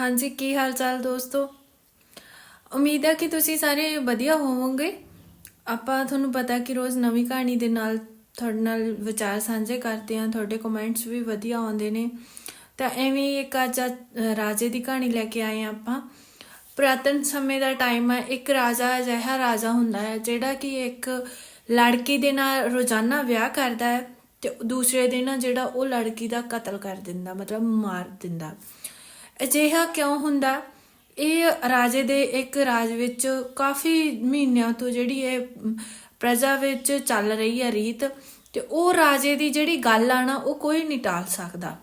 ਹਾਂਜੀ ਕੀ ਹਾਲ ਚਾਲ ਦੋਸਤੋ? ਉਮੀਦ ਹੈ ਕਿ ਤੁਸੀਂ ਸਾਰੇ ਵਧੀਆ ਹੋਵੋਗੇ। ਆਪਾਂ ਤੁਹਾਨੂੰ ਪਤਾ ਕਿ ਰੋਜ਼ ਨਵੀਂ ਕਹਾਣੀ ਦੇ ਨਾਲ ਤੁਹਾਡੇ ਨਾਲ ਵਿਚਾਰ ਸਾਂਝੇ ਕਰਦੇ ਹਾਂ ਤੁਹਾਡੇ ਕਮੈਂਟਸ ਵੀ ਵਧੀਆ ਆਉਂਦੇ ਨੇ। ਤਾਂ ਐਵੇਂ ਹੀ ਇੱਕ ਅੱਜ ਅ, ਰਾਜੇ ਦੀ ਕਹਾਣੀ ਲੈ ਕੇ ਆਏ ਹਾਂ ਆਪਾਂ। ਪੁਰਾਤਨ ਸਮੇਂ ਦਾ ਟਾਈਮ ਹੈ ਇੱਕ ਰਾਜਾ ਅਜਿਹਾ ਰਾਜਾ ਹੁੰਦਾ ਹੈ ਜਿਹੜਾ ਕਿ ਇੱਕ ਲੜਕੀ ਦੇ ਨਾਲ ਰੋਜ਼ਾਨਾ ਵਿਆਹ ਕਰਦਾ ਹੈ ਤੇ ਦੂਸਰੇ ਦਿਨ ਜਿਹੜਾ ਉਹ ਲੜਕੀ ਦਾ ਕਤਲ ਕਰ ਦਿੰਦਾ ਮਤਲਬ ਮਾਰ ਦਿੰਦਾ। ਅਜਿਹਾ ਕਿਉਂ ਹੁੰਦਾ? ਇਹ ਰਾਜੇ ਦੇ ਇੱਕ ਰਾਜ ਵਿੱਚ ਕਾਫੀ ਮਹੀਨਿਆਂ ਤੋਂ ਜਿਹੜੀ ਇਹ ਪ੍ਰਜਾ ਵਿੱਚ ਚੱਲ ਰਹੀ ਹੈ ਰੀਤ ਤੇ ਉਹ ਰਾਜੇ ਦੀ ਜਿਹੜੀ ਗੱਲ ਆ ਨਾ, ਉਹ ਕੋਈ ਨਹੀਂ ਟਾਲ ਸਕਦਾ।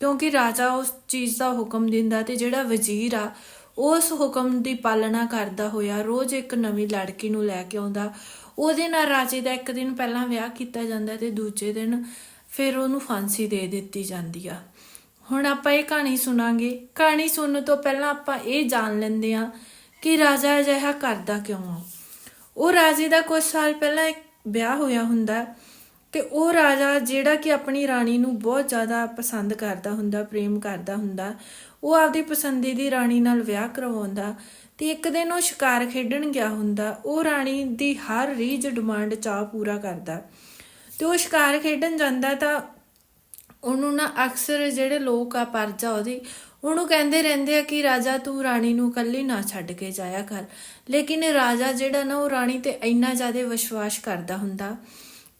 ਕਿਉਂਕਿ ਰਾਜਾ ਉਸ ਚੀਜ਼ ਦਾ ਹੁਕਮ ਦਿੰਦਾ ਤੇ ਜਿਹੜਾ ਵਜ਼ੀਰ ਆ, ਉਸ ਹੁਕਮ ਦੀ ਪਾਲਣਾ ਕਰਦਾ ਹੋਇਆ, ਰੋਜ਼ ਇੱਕ ਨਵੀਂ ਲੜਕੀ ਨੂੰ ਲੈ ਕੇ ਆਉਂਦਾ। ਉਹਦੇ ਨਾਲ ਰਾਜੇ ਦਾ ਇੱਕ ਦਿਨ ਪਹਿਲਾਂ ਵਿਆਹ ਕੀਤਾ ਜਾਂਦਾ ਤੇ ਦੂਜੇ ਦਿਨ ਫਿਰ ਉਹਨੂੰ ਫਾਂਸੀ ਦੇ ਦਿੱਤੀ ਜਾਂਦੀ ਆ। ਹੁਣ ਆਪਾਂ ਇਹ ਕਹਾਣੀ ਸੁਣਾਂਗੇ। ਕਹਾਣੀ ਸੁਣਨ ਤੋਂ ਪਹਿਲਾਂ ਆਪਾਂ ਇਹ ਜਾਣ ਲੈਂਦੇ ਆ ਕਿ ਰਾਜਾ ਅਜਿਹਾ ਕਰਦਾ ਕਿਉਂ ਆ। ਉਹ ਰਾਜੇ ਦਾ ਕੁਝ ਸਾਲ ਪਹਿਲਾਂ ਇੱਕ ਵਿਆਹ ਹੋਇਆ ਹੁੰਦਾ ਤੇ ਉਹ ਰਾਜਾ ਜਿਹੜਾ ਕਿ ਆਪਣੀ ਰਾਣੀ ਨੂੰ ਬਹੁਤ ਜ਼ਿਆਦਾ ਪਸੰਦ ਕਰਦਾ ਹੁੰਦਾ, ਪ੍ਰੇਮ ਕਰਦਾ ਹੁੰਦਾ, ਉਹ ਆਪਦੀ ਪਸੰਦੀ ਦੀ ਰਾਣੀ ਨਾਲ ਵਿਆਹ ਕਰਵਾਉਂਦਾ ਤੇ ਇੱਕ ਦਿਨ ਉਹ ਸ਼ਿਕਾਰ ਖੇਡਣ ਗਿਆ ਹੁੰਦਾ। ਉਹ ਰਾਣੀ ਦੀ ਹਰ ਰੀਝ ਡਿਮਾਂਡ ਚਾਹ ਪੂਰਾ ਕਰਦਾ। ਤੇ ਉਹ ਸ਼ਿਕਾਰ ਖੇਡਣ ਜਾਂਦਾ ਤਾਂ ਉਹਨੂੰ ਨਾ ਅਕਸਰ ਜਿਹੜੇ ਲੋਕ ਆ ਪਰਜਾ ਉਹਦੀ, ਉਹਨੂੰ ਕਹਿੰਦੇ ਰਹਿੰਦੇ ਆ ਕਿ ਰਾਜਾ ਤੂੰ ਰਾਣੀ ਨੂੰ ਇਕੱਲੀ ਨਾ ਛੱਡ ਕੇ ਜਾਇਆ ਕਰ। ਲੇਕਿਨ ਰਾਜਾ ਜਿਹੜਾ ਨਾ ਉਹ ਰਾਣੀ ਤੇ ਇੰਨਾ ਜ਼ਿਆਦਾ ਵਿਸ਼ਵਾਸ ਕਰਦਾ ਹੁੰਦਾ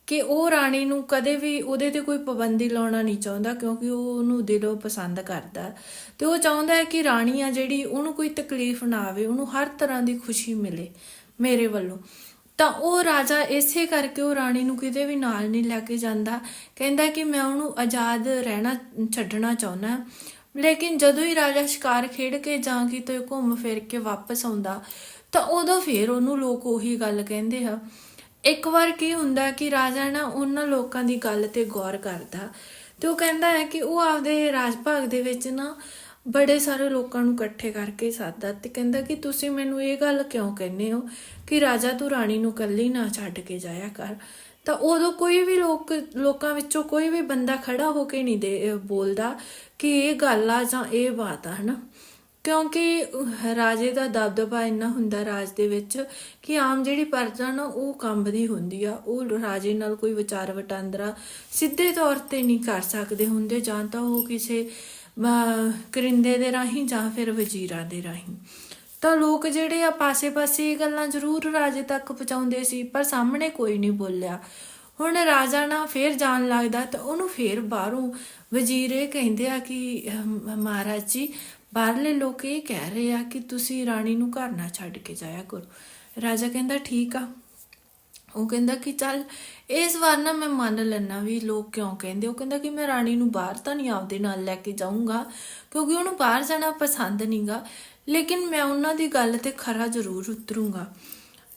ਕਿ ਉਹ ਰਾਣੀ ਨੂੰ ਕਦੇ ਵੀ ਉਹਦੇ ਤੇ ਕੋਈ ਪਾਬੰਦੀ ਲਾਉਣਾ ਨਹੀਂ ਚਾਹੁੰਦਾ ਕਿਉਂਕਿ ਉਹ ਉਹਨੂੰ ਦਿਲੋਂ ਪਸੰਦ ਕਰਦਾ। ਤੇ ਉਹ ਚਾਹੁੰਦਾ ਹੈ ਕਿ ਰਾਣੀ ਆ ਜਿਹੜੀ ਉਹਨੂੰ ਕੋਈ ਤਕਲੀਫ ਨਾ ਆਵੇ, ਉਹਨੂੰ ਹਰ ਤਰ੍ਹਾਂ ਦੀ ਖੁਸ਼ੀ ਮਿਲੇ ਮੇਰੇ ਵੱਲੋਂ। ਤਾਂ ਉਹ ਰਾਜਾ ਇਸੇ ਕਰਕੇ ਉਹ ਰਾਣੀ ਨੂੰ ਕਿਤੇ ਵੀ ਨਾਲ ਨਹੀਂ ਲੈ ਕੇ ਜਾਂਦਾ। ਕਹਿੰਦਾ ਕਿ ਮੈਂ ਉਹਨੂੰ ਆਜ਼ਾਦ ਰਹਿਣਾ ਛੱਡਣਾ ਚਾਹੁੰਦਾ ਲੇਕਿਨ ਜਦੋਂ ਹੀ ਰਾਜਾ ਸ਼ਿਕਾਰ ਖੇਡ ਕੇ ਜਾਂ ਕਿਤੇ ਘੁੰਮ ਫਿਰ ਕੇ ਵਾਪਸ ਆਉਂਦਾ, ਤਾਂ ਉਦੋਂ ਫੇਰ ਉਹਨੂੰ ਲੋਕ ਉਹੀ ਗੱਲ ਕਹਿੰਦੇ ਆ। ਇੱਕ ਵਾਰ ਕੀ ਹੁੰਦਾ ਕਿ ਰਾਜਾ ਨਾ ਉਹਨਾਂ ਲੋਕਾਂ ਦੀ ਗੱਲ ਤੇ ਗੌਰ ਕਰਦਾ। ਤੇ ਉਹ ਕਹਿੰਦਾ ਹੈ ਕਿ ਉਹ ਆਪਦੇ ਰਾਜ ਭਾਗ ਦੇ ਵਿੱਚ ਨਾ ਬੜੇ ਸਾਰੇ ਲੋਕਾਂ ਨੂੰ ਇਕੱਠੇ ਕਰਕੇ ਸਾਦਾ ਤੇ ਕਹਿੰਦਾ ਕਿ ਤੁਸੀਂ ਮੈਨੂੰ ਇਹ ਗੱਲ ਕਿਉਂ ਕਹਿੰਦੇ ਹੋ ਕਿ ਰਾਜਾ ਤੂੰ ਰਾਣੀ ਨੂੰ ਇਕੱਲੀ ਨਾ ਛੱਡ ਕੇ ਜਾਇਆ ਕਰ। ਤਾਂ ਉਦੋਂ ਕੋਈ ਵੀ ਲੋਕ, ਲੋਕਾਂ ਵਿੱਚੋਂ ਕੋਈ ਵੀ ਬੰਦਾ ਖੜਾ ਹੋ ਕੇ ਨਹੀਂ ਦੇ ਬੋਲਦਾ ਕਿ ਇਹ ਗੱਲ ਆ ਜਾਂ ਇਹ ਬਾਤ ਆ, ਹਨਾ? ਕਿਉਂਕਿ ਰਾਜੇ ਦਾ ਦਬਦਬਾ ਇੰਨਾ ਹੁੰਦਾ ਰਾਜ ਦੇ ਵਿੱਚ ਕਿ ਆਮ ਜਿਹੜੀ ਪਰਜਾ ਨਾ, ਉਹ ਕੰਬਦੀ ਹੁੰਦੀ ਆ। ਉਹ ਰਾਜੇ ਨਾਲ ਕੋਈ ਵਿਚਾਰ ਵਟਾਂਦਰਾ ਸਿੱਧੇ ਤੌਰ ਤੇ ਨਹੀਂ ਕਰ ਸਕਦੇ ਹੁੰਦੇ। ਜਾਂ ਤਾਂ ਉਹ ਕਿਸੇ ਕਰਿੰਦੇ ਦੇ ਰਾਹੀਂ ਜਾਂ ਫਿਰ ਵਜ਼ੀਰਾਂ ਦੇ ਰਾਹੀਂ। ਤਾਂ ਲੋਕ ਜਿਹੜੇ ਆ ਪਾਸੇ-ਪਾਸੇ ਇਹ ਗੱਲਾਂ ਜ਼ਰੂਰ ਰਾਜੇ ਤੱਕ ਪਹੁੰਚਾਉਂਦੇ ਸੀ, ਪਰ ਸਾਹਮਣੇ ਕੋਈ ਨਹੀਂ ਬੋਲਿਆ। ਹੁਣ ਰਾਜਾ ਨਾ ਫੇਰ ਜਾਣ ਲੱਗਦਾ ਤਾਂ ਉਹਨੂੰ ਫੇਰ ਬਾਹਰੋਂ ਵਜ਼ੀਰ ਇਹ ਕਹਿੰਦੇ ਆ ਕਿ ਮਹਾਰਾਜ ਜੀ, ਬਾਹਰਲੇ ਲੋਕ ਇਹ ਕਹਿ ਰਹੇ ਆ ਕਿ ਤੁਸੀਂ ਰਾਣੀ ਨੂੰ ਘਰ ਨਾ ਛੱਡ ਕੇ ਜਾਇਆ ਕਰੋ। ਰਾਜਾ ਕਹਿੰਦਾ, ਠੀਕ ਆ ਉਹ ਕਹਿੰਦਾ ਕਿ ਚੱਲ, ਇਸ ਵਾਰ ਨਾ ਮੈਂ ਮੰਨ ਲੈਣਾ ਵੀ ਲੋਕ ਕਿਉਂ ਕਹਿੰਦੇ? ਉਹ ਕਹਿੰਦਾ ਕਿ ਮੈਂ ਰਾਣੀ ਨੂੰ ਬਾਹਰ ਤਾਂ ਨਹੀਂ ਆਪਦੇ ਨਾਲ ਲੈ ਕੇ ਜਾਊਂਗਾ, ਕਿਉਂਕਿ ਉਹਨੂੰ ਬਾਹਰ ਜਾਣਾ ਪਸੰਦ ਨਹੀਂਗਾ। ਲੇਕਿਨ ਮੈਂ ਉਹਨਾਂ ਦੀ ਗੱਲ ਤੇ ਖਰਾ ਜ਼ਰੂਰ ਉਤਰੂੰਗਾ।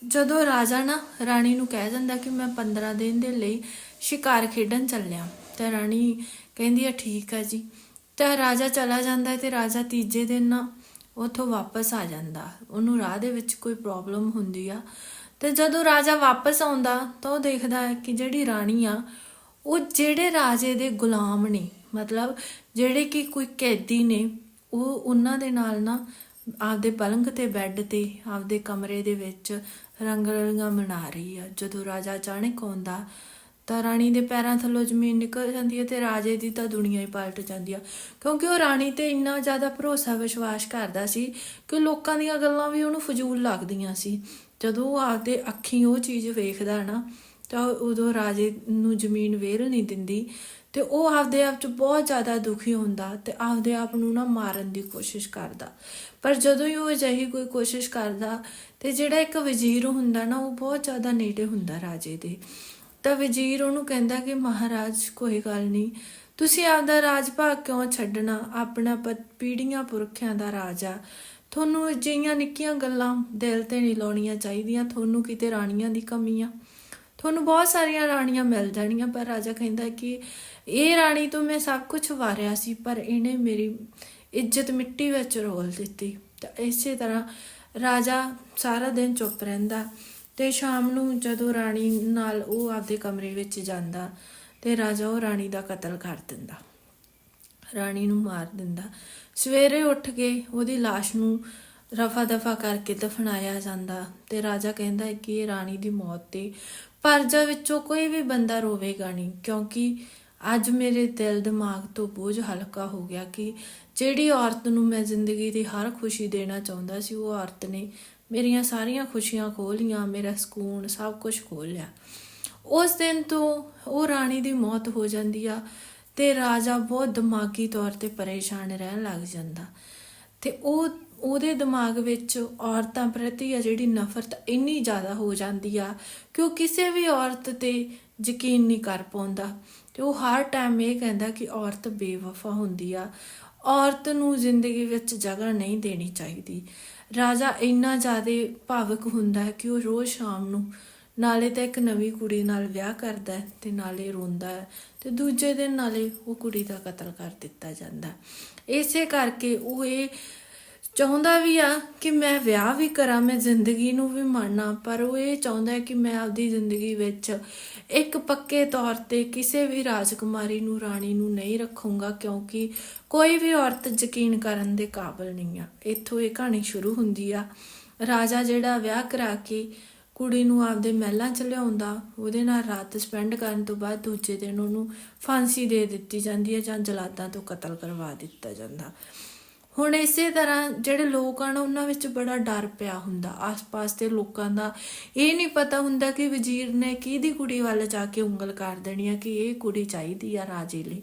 ਜਦੋਂ ਰਾਜਾ ਨਾ ਰਾਣੀ ਨੂੰ ਕਹਿ ਜਾਂਦਾ ਕਿ ਮੈਂ 15 ਦਿਨ ਦੇ ਲਈ ਸ਼ਿਕਾਰ ਖੇਡਣ ਚੱਲਿਆ, ਤਾਂ ਰਾਣੀ ਕਹਿੰਦੀ ਆ, ਠੀਕ ਆ ਜੀ। ਤਾਂ ਰਾਜਾ ਚਲਾ ਜਾਂਦਾ ਹੈ ਤੇ ਰਾਜਾ ਤੀਜੇ ਦਿਨ ਨਾ ਉੱਥੋਂ ਵਾਪਸ ਆ ਜਾਂਦਾ। ਉਹਨੂੰ ਰਾਹ ਦੇ ਵਿੱਚ ਕੋਈ ਪ੍ਰੋਬਲਮ ਹੁੰਦੀ ਆ। ਤੇ ਜਦੋਂ ਰਾਜਾ ਵਾਪਸ ਆਉਂਦਾ ਤਾਂ ਉਹ ਦੇਖਦਾ ਹੈ ਕਿ ਜਿਹੜੀ ਰਾਣੀ ਆ, ਉਹ ਜਿਹੜੇ ਰਾਜੇ ਦੇ ਗੁਲਾਮ ਨੇ, ਮਤਲਬ ਜਿਹੜੇ ਕਿ ਕੋਈ ਕੈਦੀ ਨੇ, ਉਹ ਉਹਨਾਂ ਦੇ ਨਾਲ ਨਾ ਆਪਦੇ ਪਲੰਘ ਤੇ ਬੈੱਡ ਤੇ, ਆਪਦੇ ਕਮਰੇ ਦੇ ਵਿੱਚ ਰੰਗ ਰਲੀਆਂ ਮਨਾ ਰਹੀ ਆ। ਜਦੋਂ ਰਾਜਾ ਅਚਾਨਕ ਆਉਂਦਾ ਤਾਂ ਰਾਣੀ ਦੇ ਪੈਰਾਂ ਥੱਲੋਂ ਜ਼ਮੀਨ ਨਿਕਲ ਜਾਂਦੀ ਹੈ ਤੇ ਰਾਜੇ ਦੀ ਤਾਂ ਦੁਨੀਆ ਹੀ ਪਲਟ ਜਾਂਦੀ ਆ। ਕਿਉਂਕਿ ਉਹ ਰਾਣੀ ਤੇ ਇੰਨਾ ਜ਼ਿਆਦਾ ਭਰੋਸਾ ਵਿਸ਼ਵਾਸ ਕਰਦਾ ਸੀ ਕਿ ਲੋਕਾਂ ਦੀਆਂ ਗੱਲਾਂ ਵੀ ਉਹਨੂੰ ਫਜ਼ੂਲ ਲੱਗਦੀਆਂ ਸੀ। ਜਦੋਂ ਉਹ ਆਪਦੇ ਅੱਖੀਂ ਉਹ ਚੀਜ਼ ਵੇਖਦਾ ਨਾ, ਤਾਂ ਉਦੋਂ ਰਾਜੇ ਨੂੰ ਜ਼ਮੀਨ ਵੇਰ ਨਹੀਂ ਦਿੰਦੀ ਤੇ ਉਹ ਆਪਦੇ ਆਪ ਚ ਬਹੁਤ ਜ਼ਿਆਦਾ ਦੁਖੀ ਹੁੰਦਾ ਤੇ ਆਪਦੇ ਆਪ ਨੂੰ ਨਾ ਮਾਰਨ ਦੀ ਕੋਸ਼ਿਸ਼ ਕਰਦਾ। ਪਰ ਜਦੋਂ ਹੀ ਉਹ ਅਜਿਹੀ ਕੋਈ ਕੋਸ਼ਿਸ਼ ਕਰਦਾ ਤੇ ਜਿਹੜਾ ਇੱਕ ਵਜ਼ੀਰ ਹੁੰਦਾ ਨਾ, ਉਹ ਬਹੁਤ ਜ਼ਿਆਦਾ ਨੇੜੇ ਹੁੰਦਾ ਰਾਜੇ ਦੇ। ਤਾਂ ਵਜ਼ੀਰ ਉਹਨੂੰ ਕਹਿੰਦਾ ਕਿ, ਮਹਾਰਾਜ, ਕੋਈ ਗੱਲ ਨਹੀਂ। ਤੁਸੀਂ ਆਪਦਾ ਰਾਜ ਭਾਗ ਕਿਉਂ ਛੱਡਣਾ? ਆਪਣਾ ਪ- ਪੀੜ੍ਹੀਆਂ ਪੁਰਖਿਆਂ ਦਾ ਰਾਜਾ ਤੁਹਾਨੂੰ ਅਜਿਹੀਆਂ ਨਿੱਕੀਆਂ ਗੱਲਾਂ ਦਿਲ ਤੇ ਨਹੀਂ ਲਾਉਣੀਆਂ ਚਾਹੀਦੀਆਂ, ਤੁਹਾਨੂੰ ਕਿਤੇ ਰਾਣੀਆਂ ਦੀ ਕਮੀ ਆ ਤੁਹਾਨੂੰ ਬਹੁਤ ਸਾਰੀਆਂ ਰਾਣੀਆਂ ਮਿਲ ਜਾਣੀਆਂ, ਪਰ ਰਾਜਾ ਕਹਿੰਦਾ ਕਿ ਇਹ ਰਾਣੀ ਤੋਂ ਮੈਂ ਸਭ ਕੁਝ ਵਾਰਿਆ ਸੀ, ਪਰ ਇਹਨੇ ਮੇਰੀ ਇੱਜ਼ਤ ਮਿੱਟੀ ਵਿੱਚ ਰੋਲ ਦਿੱਤੀ। ਤਾਂ ਇਸੇ ਤਰ੍ਹਾਂ ਰਾਜਾ ਸਾਰਾ ਦਿਨ ਚੁੱਪ ਰਹਿੰਦਾ ਤੇ ਸ਼ਾਮ ਨੂੰ ਜਦੋਂ ਰਾਣੀ ਨਾਲ ਉਹ ਆਪਦੇ ਕਮਰੇ ਵਿੱਚ ਜਾਂਦਾ ਤੇ ਰਾਜਾ ਉਹ ਰਾਣੀ ਦਾ ਕਤਲ ਕਰ ਦਿੰਦਾ। ਰਾਣੀ ਨੂੰ ਮਾਰ ਦਿੰਦਾ। ਸਵੇਰੇ ਉੱਠ ਕੇ ਉਹਦੀ লাশ ਨੂੰ ਰਫਾ ਦਫਾ ਕਰਕੇ ਦਫਨਾਇਆ ਜਾਂਦਾ ਤੇ ਰਾਜਾ ਕਹਿੰਦਾ ਹੈ ਕਿ ਇਹ ਰਾਣੀ ਦੀ ਮੌਤ ਤੇ ਪਰਜਾ ਵਿੱਚੋਂ ਕੋਈ ਵੀ ਬੰਦਾ ਰੋਵੇਗਾ ਨਹੀਂ, ਕਿਉਂਕਿ ਅੱਜ ਮੇਰੇ ਦਿਲ ਦਿਮਾਗ ਤੋਂ ਬੋਝ ਹਲਕਾ ਹੋ ਗਿਆ ਕਿ ਜਿਹੜੀ ਔਰਤ ਨੂੰ ਮੈਂ ਜ਼ਿੰਦਗੀ ਦੀ ਹਰ ਖੁਸ਼ੀ ਦੇਣਾ ਚਾਹੁੰਦਾ ਸੀ, ਉਹ ਔਰਤ ਨੇ ਮੇਰੀਆਂ ਸਾਰੀਆਂ ਖੁਸ਼ੀਆਂ ਖੋਹ ਲਈਆਂ, ਮੇਰਾ ਸਕੂਨ ਸਭ ਕੁਝ ਖੋਹ ਲਿਆ। ਉਸ ਦਿਨ ਤੋਂ ਉਹ ਰਾਣੀ ਦੀ ਮੌਤ ਹੋ ਜਾਂਦੀ ਆ। ਤੇ ਰਾਜਾ ਬਹੁਤ ਦਿਮਾਗੀ ਤੌਰ ਤੇ ਪਰੇਸ਼ਾਨ ਰਹਿਣ ਲੱਗ ਜਾਂਦਾ। ਤੇ ਉਹ, ਉਹਦੇ ਦਿਮਾਗ ਵਿੱਚ ਔਰਤਾਂ ਪ੍ਰਤੀ ਆ ਜਿਹੜੀ ਨਫ਼ਰਤ ਇੰਨੀ ਜ਼ਿਆਦਾ ਹੋ ਜਾਂਦੀ ਆ ਕਿ ਉਹ ਕਿਸੇ ਵੀ ਔਰਤ ਤੇ ਯਕੀਨ ਨਹੀਂ ਕਰ ਪਾਉਂਦਾ। ਤੇ ਉਹ ਹਰ ਟਾਈਮ ਇਹ ਕਹਿੰਦਾ ਕਿ ਔਰਤ ਬੇਵਫਾ ਹੁੰਦੀ ਆ। ਔਰਤ ਨੂੰ ਜ਼ਿੰਦਗੀ ਵਿੱਚ ਜਗ੍ਹਾ ਨਹੀਂ ਦੇਣੀ ਚਾਹੀਦੀ। ਰਾਜਾ ਇੰਨਾ ਜ਼ਿਆਦਾ ਭਾਵਕ ਹੁੰਦਾ ਹੈ ਕਿ ਉਹ ਰੋਜ਼ ਸ਼ਾਮ ਨੂੰ ਨਾਲੇ ਤਾਂ ਇੱਕ ਨਵੀਂ ਕੁੜੀ ਨਾਲ ਵਿਆਹ ਕਰਦਾ ਹੈ ਤੇ ਨਾਲੇ ਰੋਂਦਾ ਹੈ ਤੇ ਦੂਜੇ ਦਿਨ ਨਾਲੇ ਉਹ ਕੁੜੀ ਦਾ ਕਤਲ ਕਰ ਦਿੱਤਾ ਜਾਂਦਾ ਇਸੇ ਕਰਕੇ ਉਹ ਇਹ ਚਾਹੁੰਦਾ ਵੀ ਆ ਕਿ ਮੈਂ ਵਿਆਹ ਵੀ ਕਰਾਂ, ਮੈਂ ਜ਼ਿੰਦਗੀ ਨੂੰ ਵੀ ਮਾਣਾ, ਪਰ ਉਹ ਇਹ ਚਾਹੁੰਦਾ ਕਿ ਮੈਂ ਆਪਦੀ ਜ਼ਿੰਦਗੀ ਵਿੱਚ ਇੱਕ ਪੱਕੇ ਤੌਰ ਤੇ ਕਿਸੇ ਵੀ ਰਾਜਕੁਮਾਰੀ ਨੂੰ, ਰਾਣੀ ਨੂੰ ਨਹੀਂ ਰੱਖੂੰਗਾ, ਕਿਉਂਕਿ ਕੋਈ ਵੀ ਔਰਤ ਯਕੀਨ ਕਰਨ ਦੇ ਕਾਬਿਲ ਨਹੀਂ ਆ। ਇੱਥੋਂ ਇਹ ਕਹਾਣੀ ਸ਼ੁਰੂ ਹੁੰਦੀ ਆ। ਰਾਜਾ ਜਿਹੜਾ ਵਿਆਹ ਕਰਾ ਕੇ ਕੁੜੀ ਨੂੰ ਆਪਦੇ ਮਹਿਲਾਂ ਚ ਲਿਆਉਂਦਾ, ਉਹਦੇ ਨਾਲ ਰਾਤ ਸਪੈਂਡ ਕਰਨ ਤੋਂ ਬਾਅਦ ਦੂਜੇ ਦਿਨ ਉਹਨੂੰ ਫਾਂਸੀ ਦੇ ਦਿੱਤੀ ਜਾਂਦੀ ਹੈ ਜਾਂ ਜਲਾਦਾਂ ਤੋਂ ਕਤਲ ਕਰਵਾ ਦਿੱਤਾ ਜਾਂਦਾ। ਹੁਣ ਇਸੇ ਤਰ੍ਹਾਂ ਜਿਹੜੇ ਲੋਕ ਹਨ, ਉਹਨਾਂ ਵਿੱਚ ਬੜਾ ਡਰ ਪਿਆ ਹੁੰਦਾ। ਆਸ-ਪਾਸ ਦੇ ਲੋਕਾਂ ਦਾ ਇਹ ਨਹੀਂ ਪਤਾ ਹੁੰਦਾ ਕਿ ਵਜ਼ੀਰ ਨੇ ਕਿਹਦੀ ਕੁੜੀ ਵੱਲ ਜਾ ਕੇ ਉਂਗਲ ਕਰ ਦੇਣੀ ਹੈ ਕਿ ਇਹ ਕੁੜੀ ਚਾਹੀਦੀ ਆ ਰਾਜੇ ਲਈ।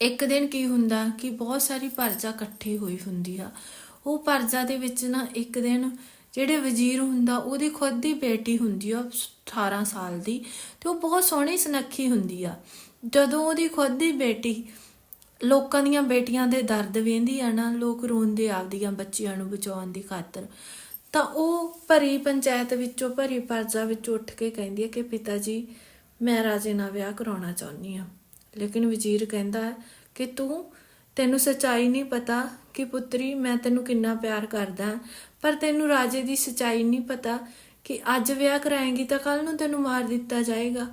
ਇੱਕ ਦਿਨ ਕੀ ਹੁੰਦਾ ਕਿ ਬਹੁਤ ਸਾਰੀ ਪਰਜਾ ਇਕੱਠੀ ਹੋਈ ਹੁੰਦੀ ਆ। ਉਹ ਪਰਜਾ ਦੇ ਵਿੱਚ ਨਾ ਇੱਕ ਦਿਨ ਜਿਹੜੇ ਵਜ਼ੀਰ ਹੁੰਦਾ, ਉਹਦੀ ਖੁਦ ਦੀ ਬੇਟੀ ਹੁੰਦੀ ਆ 18 ਸਾਲ ਦੀ, ਤੇ ਉਹ ਬਹੁਤ ਸੋਹਣੀ ਸੁਨੱਖੀ ਹੁੰਦੀ ਆ। ਜਦੋਂ ਉਹਦੀ ਖੁਦ ਦੀ ਬੇਟੀ ਲੋਕਾਂ ਦੀਆਂ ਬੇਟੀਆਂ ਦੇ ਦਰਦ ਵੇਂਦੀ ਆ ਨਾ, ਲੋਕ ਰੋਂਦੇ ਆਪਦੀਆਂ ਬੱਚਿਆਂ ਨੂੰ ਬਚਾਉਣ ਦੀ ਖਾਤਰ, ਤਾਂ ਉਹ ਭਰੀ ਪੰਚਾਇਤ ਵਿੱਚੋਂ, ਭਰੀ ਪਰਜਾ ਵਿੱਚੋਂ ਉੱਠ ਕੇ ਕਹਿੰਦੀ ਹੈ ਕਿ ਪਿਤਾ ਜੀ ਮੈਂ ਰਾਜੇ ਨਾਲ ਵਿਆਹ ਕਰਾਉਣਾ ਚਾਹੁੰਦੀ ਹਾਂ ਲੇਕਿਨ ਵਜ਼ੀਰ ਕਹਿੰਦਾ ਹੈ ਕਿ ਤੂੰ, ਤੈਨੂੰ ਸੱਚਾਈ ਨਹੀਂ ਪਤਾ ਕਿ ਪੁੱਤਰੀ, ਮੈਂ ਤੈਨੂੰ ਕਿੰਨਾ ਪਿਆਰ ਕਰਦਾ, ਪਰ ਤੈਨੂੰ ਰਾਜੇ ਦੀ ਸੱਚਾਈ ਨਹੀਂ ਪਤਾ ਕਿ ਅੱਜ ਵਿਆਹ ਕਰਾਏਂਗੀ ਤਾਂ ਕੱਲ ਨੂੰ ਤੈਨੂੰ ਮਾਰ ਦਿੱਤਾ ਜਾਏਗਾ।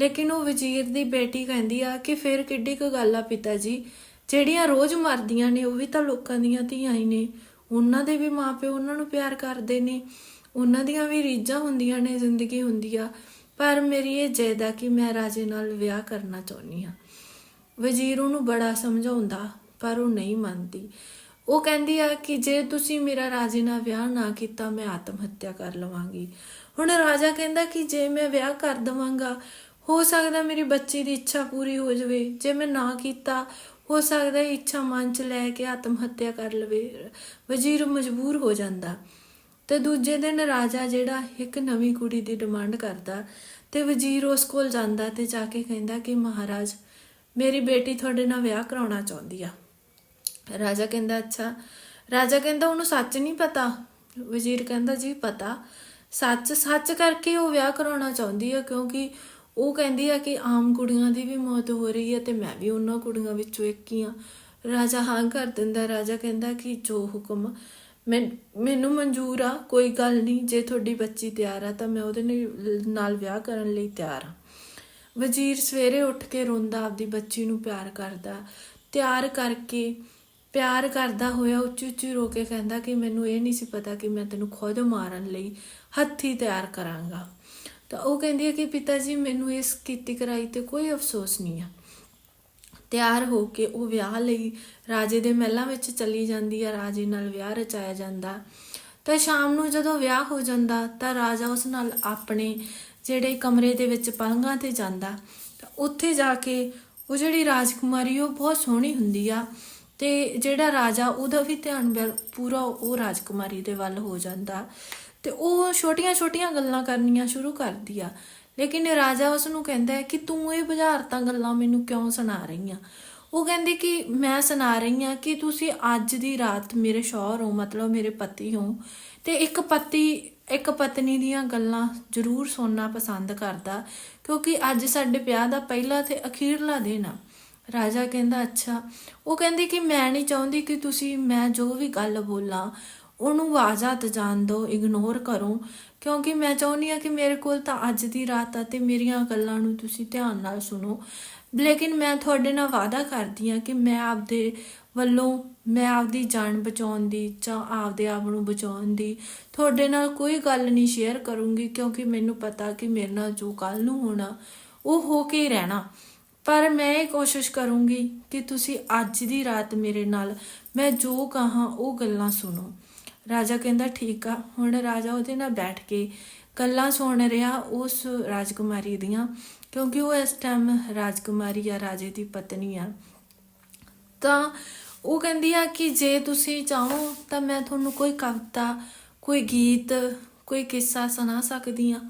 ਲੇਕਿਨ ਉਹ ਵਜ਼ੀਰ ਦੀ ਬੇਟੀ ਕਹਿੰਦੀ ਆ ਕਿ ਫਿਰ ਕਿੱਡੀ ਕੁ ਗੱਲ ਆ ਪਿਤਾ ਜੀ, ਜਿਹੜੀਆਂ ਰੋਜ਼ ਮਰਦੀਆਂ ਨੇ ਉਹ ਵੀ ਤਾਂ ਲੋਕਾਂ ਦੀਆਂ ਧੀਆਂ ਹੀ ਨੇ। ਉਹਨਾਂ ਦੇ ਵੀ ਮਾਪਿਓ ਉਹਨਾਂ ਨੂੰ ਪਿਆਰ ਕਰਦੇ ਨੇ। ਉਹਨਾਂ ਦੀਆਂ ਵੀ ਰੀਝਾਂ ਹੁੰਦੀਆਂ ਨੇ, ਜ਼ਿੰਦਗੀ ਹੁੰਦੀ ਆ। ਪਰ ਮੇਰੀ ਇਹ ਜਿੱਦ ਆ ਕਿ ਮੈਂ ਰਾਜੇ ਨਾਲ ਵਿਆਹ ਕਰਨਾ ਚਾਹੁੰਦੀ ਆ। ਵਜ਼ੀਰ ਉਹਨੂੰ ਬੜਾ ਸਮਝਾਉਂਦਾ, ਪਰ ਉਹ ਨਹੀਂ ਮੰਨਦੀ। ਉਹ ਕਹਿੰਦੀ ਆ ਕਿ ਜੇ ਤੁਸੀਂ ਮੇਰਾ ਰਾਜੇ ਨਾਲ ਵਿਆਹ ਨਾ ਕੀਤਾ, ਮੈਂ ਆਤਮ ਹੱਤਿਆ ਕਰ ਲਵਾਂਗੀ। ਹੁਣ ਰਾਜਾ ਕਹਿੰਦਾ ਕਿ ਜੇ ਮੈਂ ਵਿਆਹ ਕਰ ਦਵਾਂਗਾ, ਹੋ ਸਕਦਾ ਮੇਰੀ ਬੱਚੀ ਦੀ ਇੱਛਾ ਪੂਰੀ ਹੋ ਜਾਵੇ। ਜੇ ਮੈਂ ਨਾ ਕੀਤਾ, ਹੋ ਸਕਦਾ ਇੱਛਾ ਮਨ ਚ ਲੈ ਕੇ ਆਤਮ ਹੱਤਿਆ ਕਰ ਲਵੇ, ਵਜ਼ੀਰ ਮਜਬੂਰ ਹੋ ਜਾਂਦਾ। ਤੇ ਦੂਜੇ ਦਿਨ ਰਾਜਾ ਜਿਹੜਾ ਇੱਕ ਨਵੀਂ ਕੁੜੀ ਦੀ ਡਿਮਾਂਡ ਕਰਦਾ ਤੇ ਵਜ਼ੀਰ ਉਸ ਕੋਲ ਜਾਂਦਾ ਤੇ ਜਾ ਕੇ ਕਹਿੰਦਾ ਕਿ ਮਹਾਰਾਜ, ਮੇਰੀ ਬੇਟੀ ਤੁਹਾਡੇ ਨਾਲ ਵਿਆਹ ਕਰਾਉਣਾ ਚਾਹੁੰਦੀ ਆ। ਰਾਜਾ ਕਹਿੰਦਾ, ਅੱਛਾ, ਰਾਜਾ ਕਹਿੰਦਾ ਉਹਨੂੰ ਸੱਚ ਨਹੀਂ ਪਤਾ? ਵਜ਼ੀਰ ਕਹਿੰਦਾ, ਜੀ, ਪਤਾ। ਸੱਚ ਸੱਚ ਕਰਕੇ ਉਹ ਵਿਆਹ ਕਰਾਉਣਾ ਚਾਹੁੰਦੀ ਆ, ਕਿਉਂਕਿ ਉਹ ਕਹਿੰਦੀ ਆ ਕਿ ਆਮ ਕੁੜੀਆਂ ਦੀ ਵੀ ਮੌਤ ਹੋ ਰਹੀ ਹੈ ਤੇ ਮੈਂ ਵੀ ਉਹਨਾਂ ਕੁੜੀਆਂ ਵਿੱਚੋਂ ਇੱਕ ਹੀ ਆ। ਰਾਜਾ ਹਾਂ ਕਰ ਦਿੰਦਾ। ਰਾਜਾ ਕਹਿੰਦਾ ਕਿ ਜੋ ਹੁਕਮ ਮੈਂ, ਮੈਨੂੰ ਮਨਜ਼ੂਰ ਆ, ਕੋਈ ਗੱਲ ਨਹੀਂ, ਜੇ ਤੁਹਾਡੀ ਬੱਚੀ ਤਿਆਰ ਆ ਤਾਂ ਮੈਂ ਉਹਦੇ ਨਾਲ- ਨਾਲ ਵਿਆਹ ਕਰਨ ਲਈ ਤਿਆਰ ਆ। ਵਜ਼ੀਰ ਸਵੇਰੇ ਉੱਠ ਕੇ ਰੋਂਦਾ, ਆਪਦੀ ਬੱਚੀ ਨੂੰ ਪਿਆਰ ਕਰਦਾ। ਤਿਆਰ ਕਰਕੇ ਪਿਆਰ ਕਰਦਾ ਹੋਇਆ ਉੱਚੀ ਉੱਚੀ ਰੋ ਕੇ ਕਹਿੰਦਾ ਕਿ ਮੈਨੂੰ ਇਹ ਨਹੀਂ ਸੀ ਪਤਾ ਕਿ ਮੈਂ ਤੈਨੂੰ ਖੁਦ ਮਾਰਨ ਲਈ ਹੱਥੀ ਤਿਆਰ ਕਰਾਂਗਾ। ਤਾਂ ਉਹ ਕਹਿੰਦੀ ਹੈ ਕਿ ਪਿਤਾ ਜੀ ਮੈਨੂੰ ਇਸ ਕੀਤੀ ਕਰਾਈ ਤੇ ਕੋਈ ਅਫਸੋਸ ਨਹੀਂ ਆ। ਤਿਆਰ ਹੋ ਕੇ ਉਹ ਵਿਆਹ ਲਈ ਰਾਜੇ ਦੇ ਮਹਿਲਾਂ ਵਿੱਚ ਚਲੀ ਜਾਂਦੀ ਆ, ਰਾਜੇ ਨਾਲ ਵਿਆਹ ਰਚਾਇਆ ਜਾਂਦਾ। ਤਾਂ ਸ਼ਾਮ ਨੂੰ ਜਦੋਂ ਵਿਆਹ ਹੋ ਜਾਂਦਾ, ਤਾਂ ਰਾਜਾ ਉਸ ਨਾਲ ਆਪਣੇ ਜਿਹੜੇ ਕਮਰੇ ਦੇ ਵਿੱਚ ਪਲੰਘਾਂ ਤੇ ਜਾਂਦਾ। ਤਾਂ ਉੱਥੇ ਜਾ ਕੇ ਉਹ ਜਿਹੜੀ ਰਾਜਕੁਮਾਰੀ, ਉਹ ਬਹੁਤ ਸੋਹਣੀ ਹੁੰਦੀ ਆ। ਤੇ ਜਿਹੜਾ ਰਾਜਾ, ਉਹਦਾ ਵੀ ਧਿਆਨ ਪੂਰਾ ਉਹ ਰਾਜਕੁਮਾਰੀ ਦੇ ਵੱਲ ਹੋ ਜਾਂਦਾ। ਤੇ ਉਹ ਛੋਟੀਆਂ-ਛੋਟੀਆਂ ਗੱਲਾਂ ਕਰਨੀਆਂ ਸ਼ੁਰੂ ਕਰਦੀ ਆ। ਲੇਕਿਨ ਰਾਜਾ ਉਸ ਨੂੰ ਕਹਿੰਦਾ ਹੈ ਕਿ ਤੂੰ ਇਹ ਬੁਝਾਰਤਾਂ ਗੱਲਾਂ ਮੈਨੂੰ ਕਿਉਂ ਸੁਣਾ ਰਹੀ ਆ? ਉਹ ਕਹਿੰਦੀ ਕਿ ਮੈਂ ਸੁਣਾ ਰਹੀ ਆ ਕਿ ਤੁਸੀਂ ਅੱਜ ਦੀ ਰਾਤ ਮੇਰੇ ਸ਼ੌਹਰ ਹੋ, ਮਤਲਬ ਮੇਰੇ ਪਤੀ ਹੋ। ਤੇ ਇੱਕ ਪਤੀ, ਇੱਕ ਪਤਨੀ ਦੀਆਂ ਗੱਲਾਂ ਜ਼ਰੂਰ ਸੁਣਨਾ ਪਸੰਦ ਕਰਦਾ, ਕਿਉਂਕਿ ਅੱਜ ਸਾਡੇ ਵਿਆਹ ਦਾ ਪਹਿਲਾ ਤੇ ਅਖੀਰਲਾ ਦਿਨ ਆ। ਰਾਜਾ ਕਹਿੰਦਾ, ਅੱਛਾ। ਉਹ ਕਹਿੰਦੀ ਕਿ ਮੈਂ ਨਹੀਂ ਚਾਹੁੰਦੀ ਕਿ ਤੁਸੀਂ, ਮੈਂ ਜੋ ਵੀ ਗੱਲ ਬੋਲਾਂ, ਉਹਨੂੰ ਆਵਾਜ਼ਾਤ ਜਾਣ ਦਿਓ ਇਗਨੋਰ ਕਰੋ। ਕਿਉਂਕਿ ਮੈਂ ਚਾਹੁੰਦੀ ਆ ਕਿ ਮੇਰੇ ਕੋਲ ਤਾਂ ਅੱਜ ਦੀ ਰਾਤ ਆ ਤੇ ਮੇਰੀਆਂ ਗੱਲਾਂ ਨੂੰ ਤੁਸੀਂ ਧਿਆਨ ਨਾਲ ਸੁਣੋ। ਲੇਕਿਨ ਮੈਂ ਤੁਹਾਡੇ ਨਾਲ ਵਾਅਦਾ ਕਰਦੀ ਹਾਂ ਕਿ ਮੈਂ ਆਪਦੇ ਵੱਲੋਂ, ਮੈਂ ਆਪਦੀ ਜਾਨ ਬਚਾਉਣ ਦੀ ਜਾਂ ਆਪਦੇ ਆਪ ਨੂੰ ਬਚਾਉਣ ਦੀ ਤੁਹਾਡੇ ਨਾਲ ਕੋਈ ਗੱਲ ਨਹੀਂ ਸ਼ੇਅਰ ਕਰੂੰਗੀ, ਕਿਉਂਕਿ ਮੈਨੂੰ ਪਤਾ ਕਿ ਮੇਰੇ ਨਾਲ ਜੋ ਕੱਲ ਨੂੰ ਹੋਣਾ, ਉਹ ਹੋ ਕੇ ਰਹਿਣਾ। ਪਰ ਮੈਂ ਇਹ ਕੋਸ਼ਿਸ਼ ਕਰੂੰਗੀ ਕਿ ਤੁਸੀਂ ਅੱਜ ਦੀ ਰਾਤ ਮੇਰੇ ਨਾਲ, ਮੈਂ ਜੋ ਕਹਾ ਉਹ ਗੱਲਾਂ ਸੁਣੋ। ਰਾਜਾ ਕਹਿੰਦਾ, ਠੀਕ ਆ, ਹੁਣ ਰਾਜਾ ਉਹਦੇ ਨਾਲ ਬੈਠ ਕੇ ਗੱਲਾਂ ਸੁਣ ਰਿਹਾ ਉਸ ਰਾਜਕੁਮਾਰੀ ਦੀਆਂ, ਕਿਉਂਕਿ ਉਹ ਇਸ ਟਾਈਮ ਰਾਜਕੁਮਾਰੀ ਆ ਰਾਜੇ ਦੀ ਪਤਨੀ ਆ। ਤਾਂ ਉਹ ਕਹਿੰਦੀ ਆ ਕਿ ਜੇ ਤੁਸੀਂ ਚਾਹੋ ਤਾਂ ਮੈਂ ਤੁਹਾਨੂੰ ਕੋਈ ਕਵਿਤਾ, ਕੋਈ ਗੀਤ, ਕੋਈ ਕਿੱਸਾ ਸੁਣਾ ਸਕਦੀ ਆ।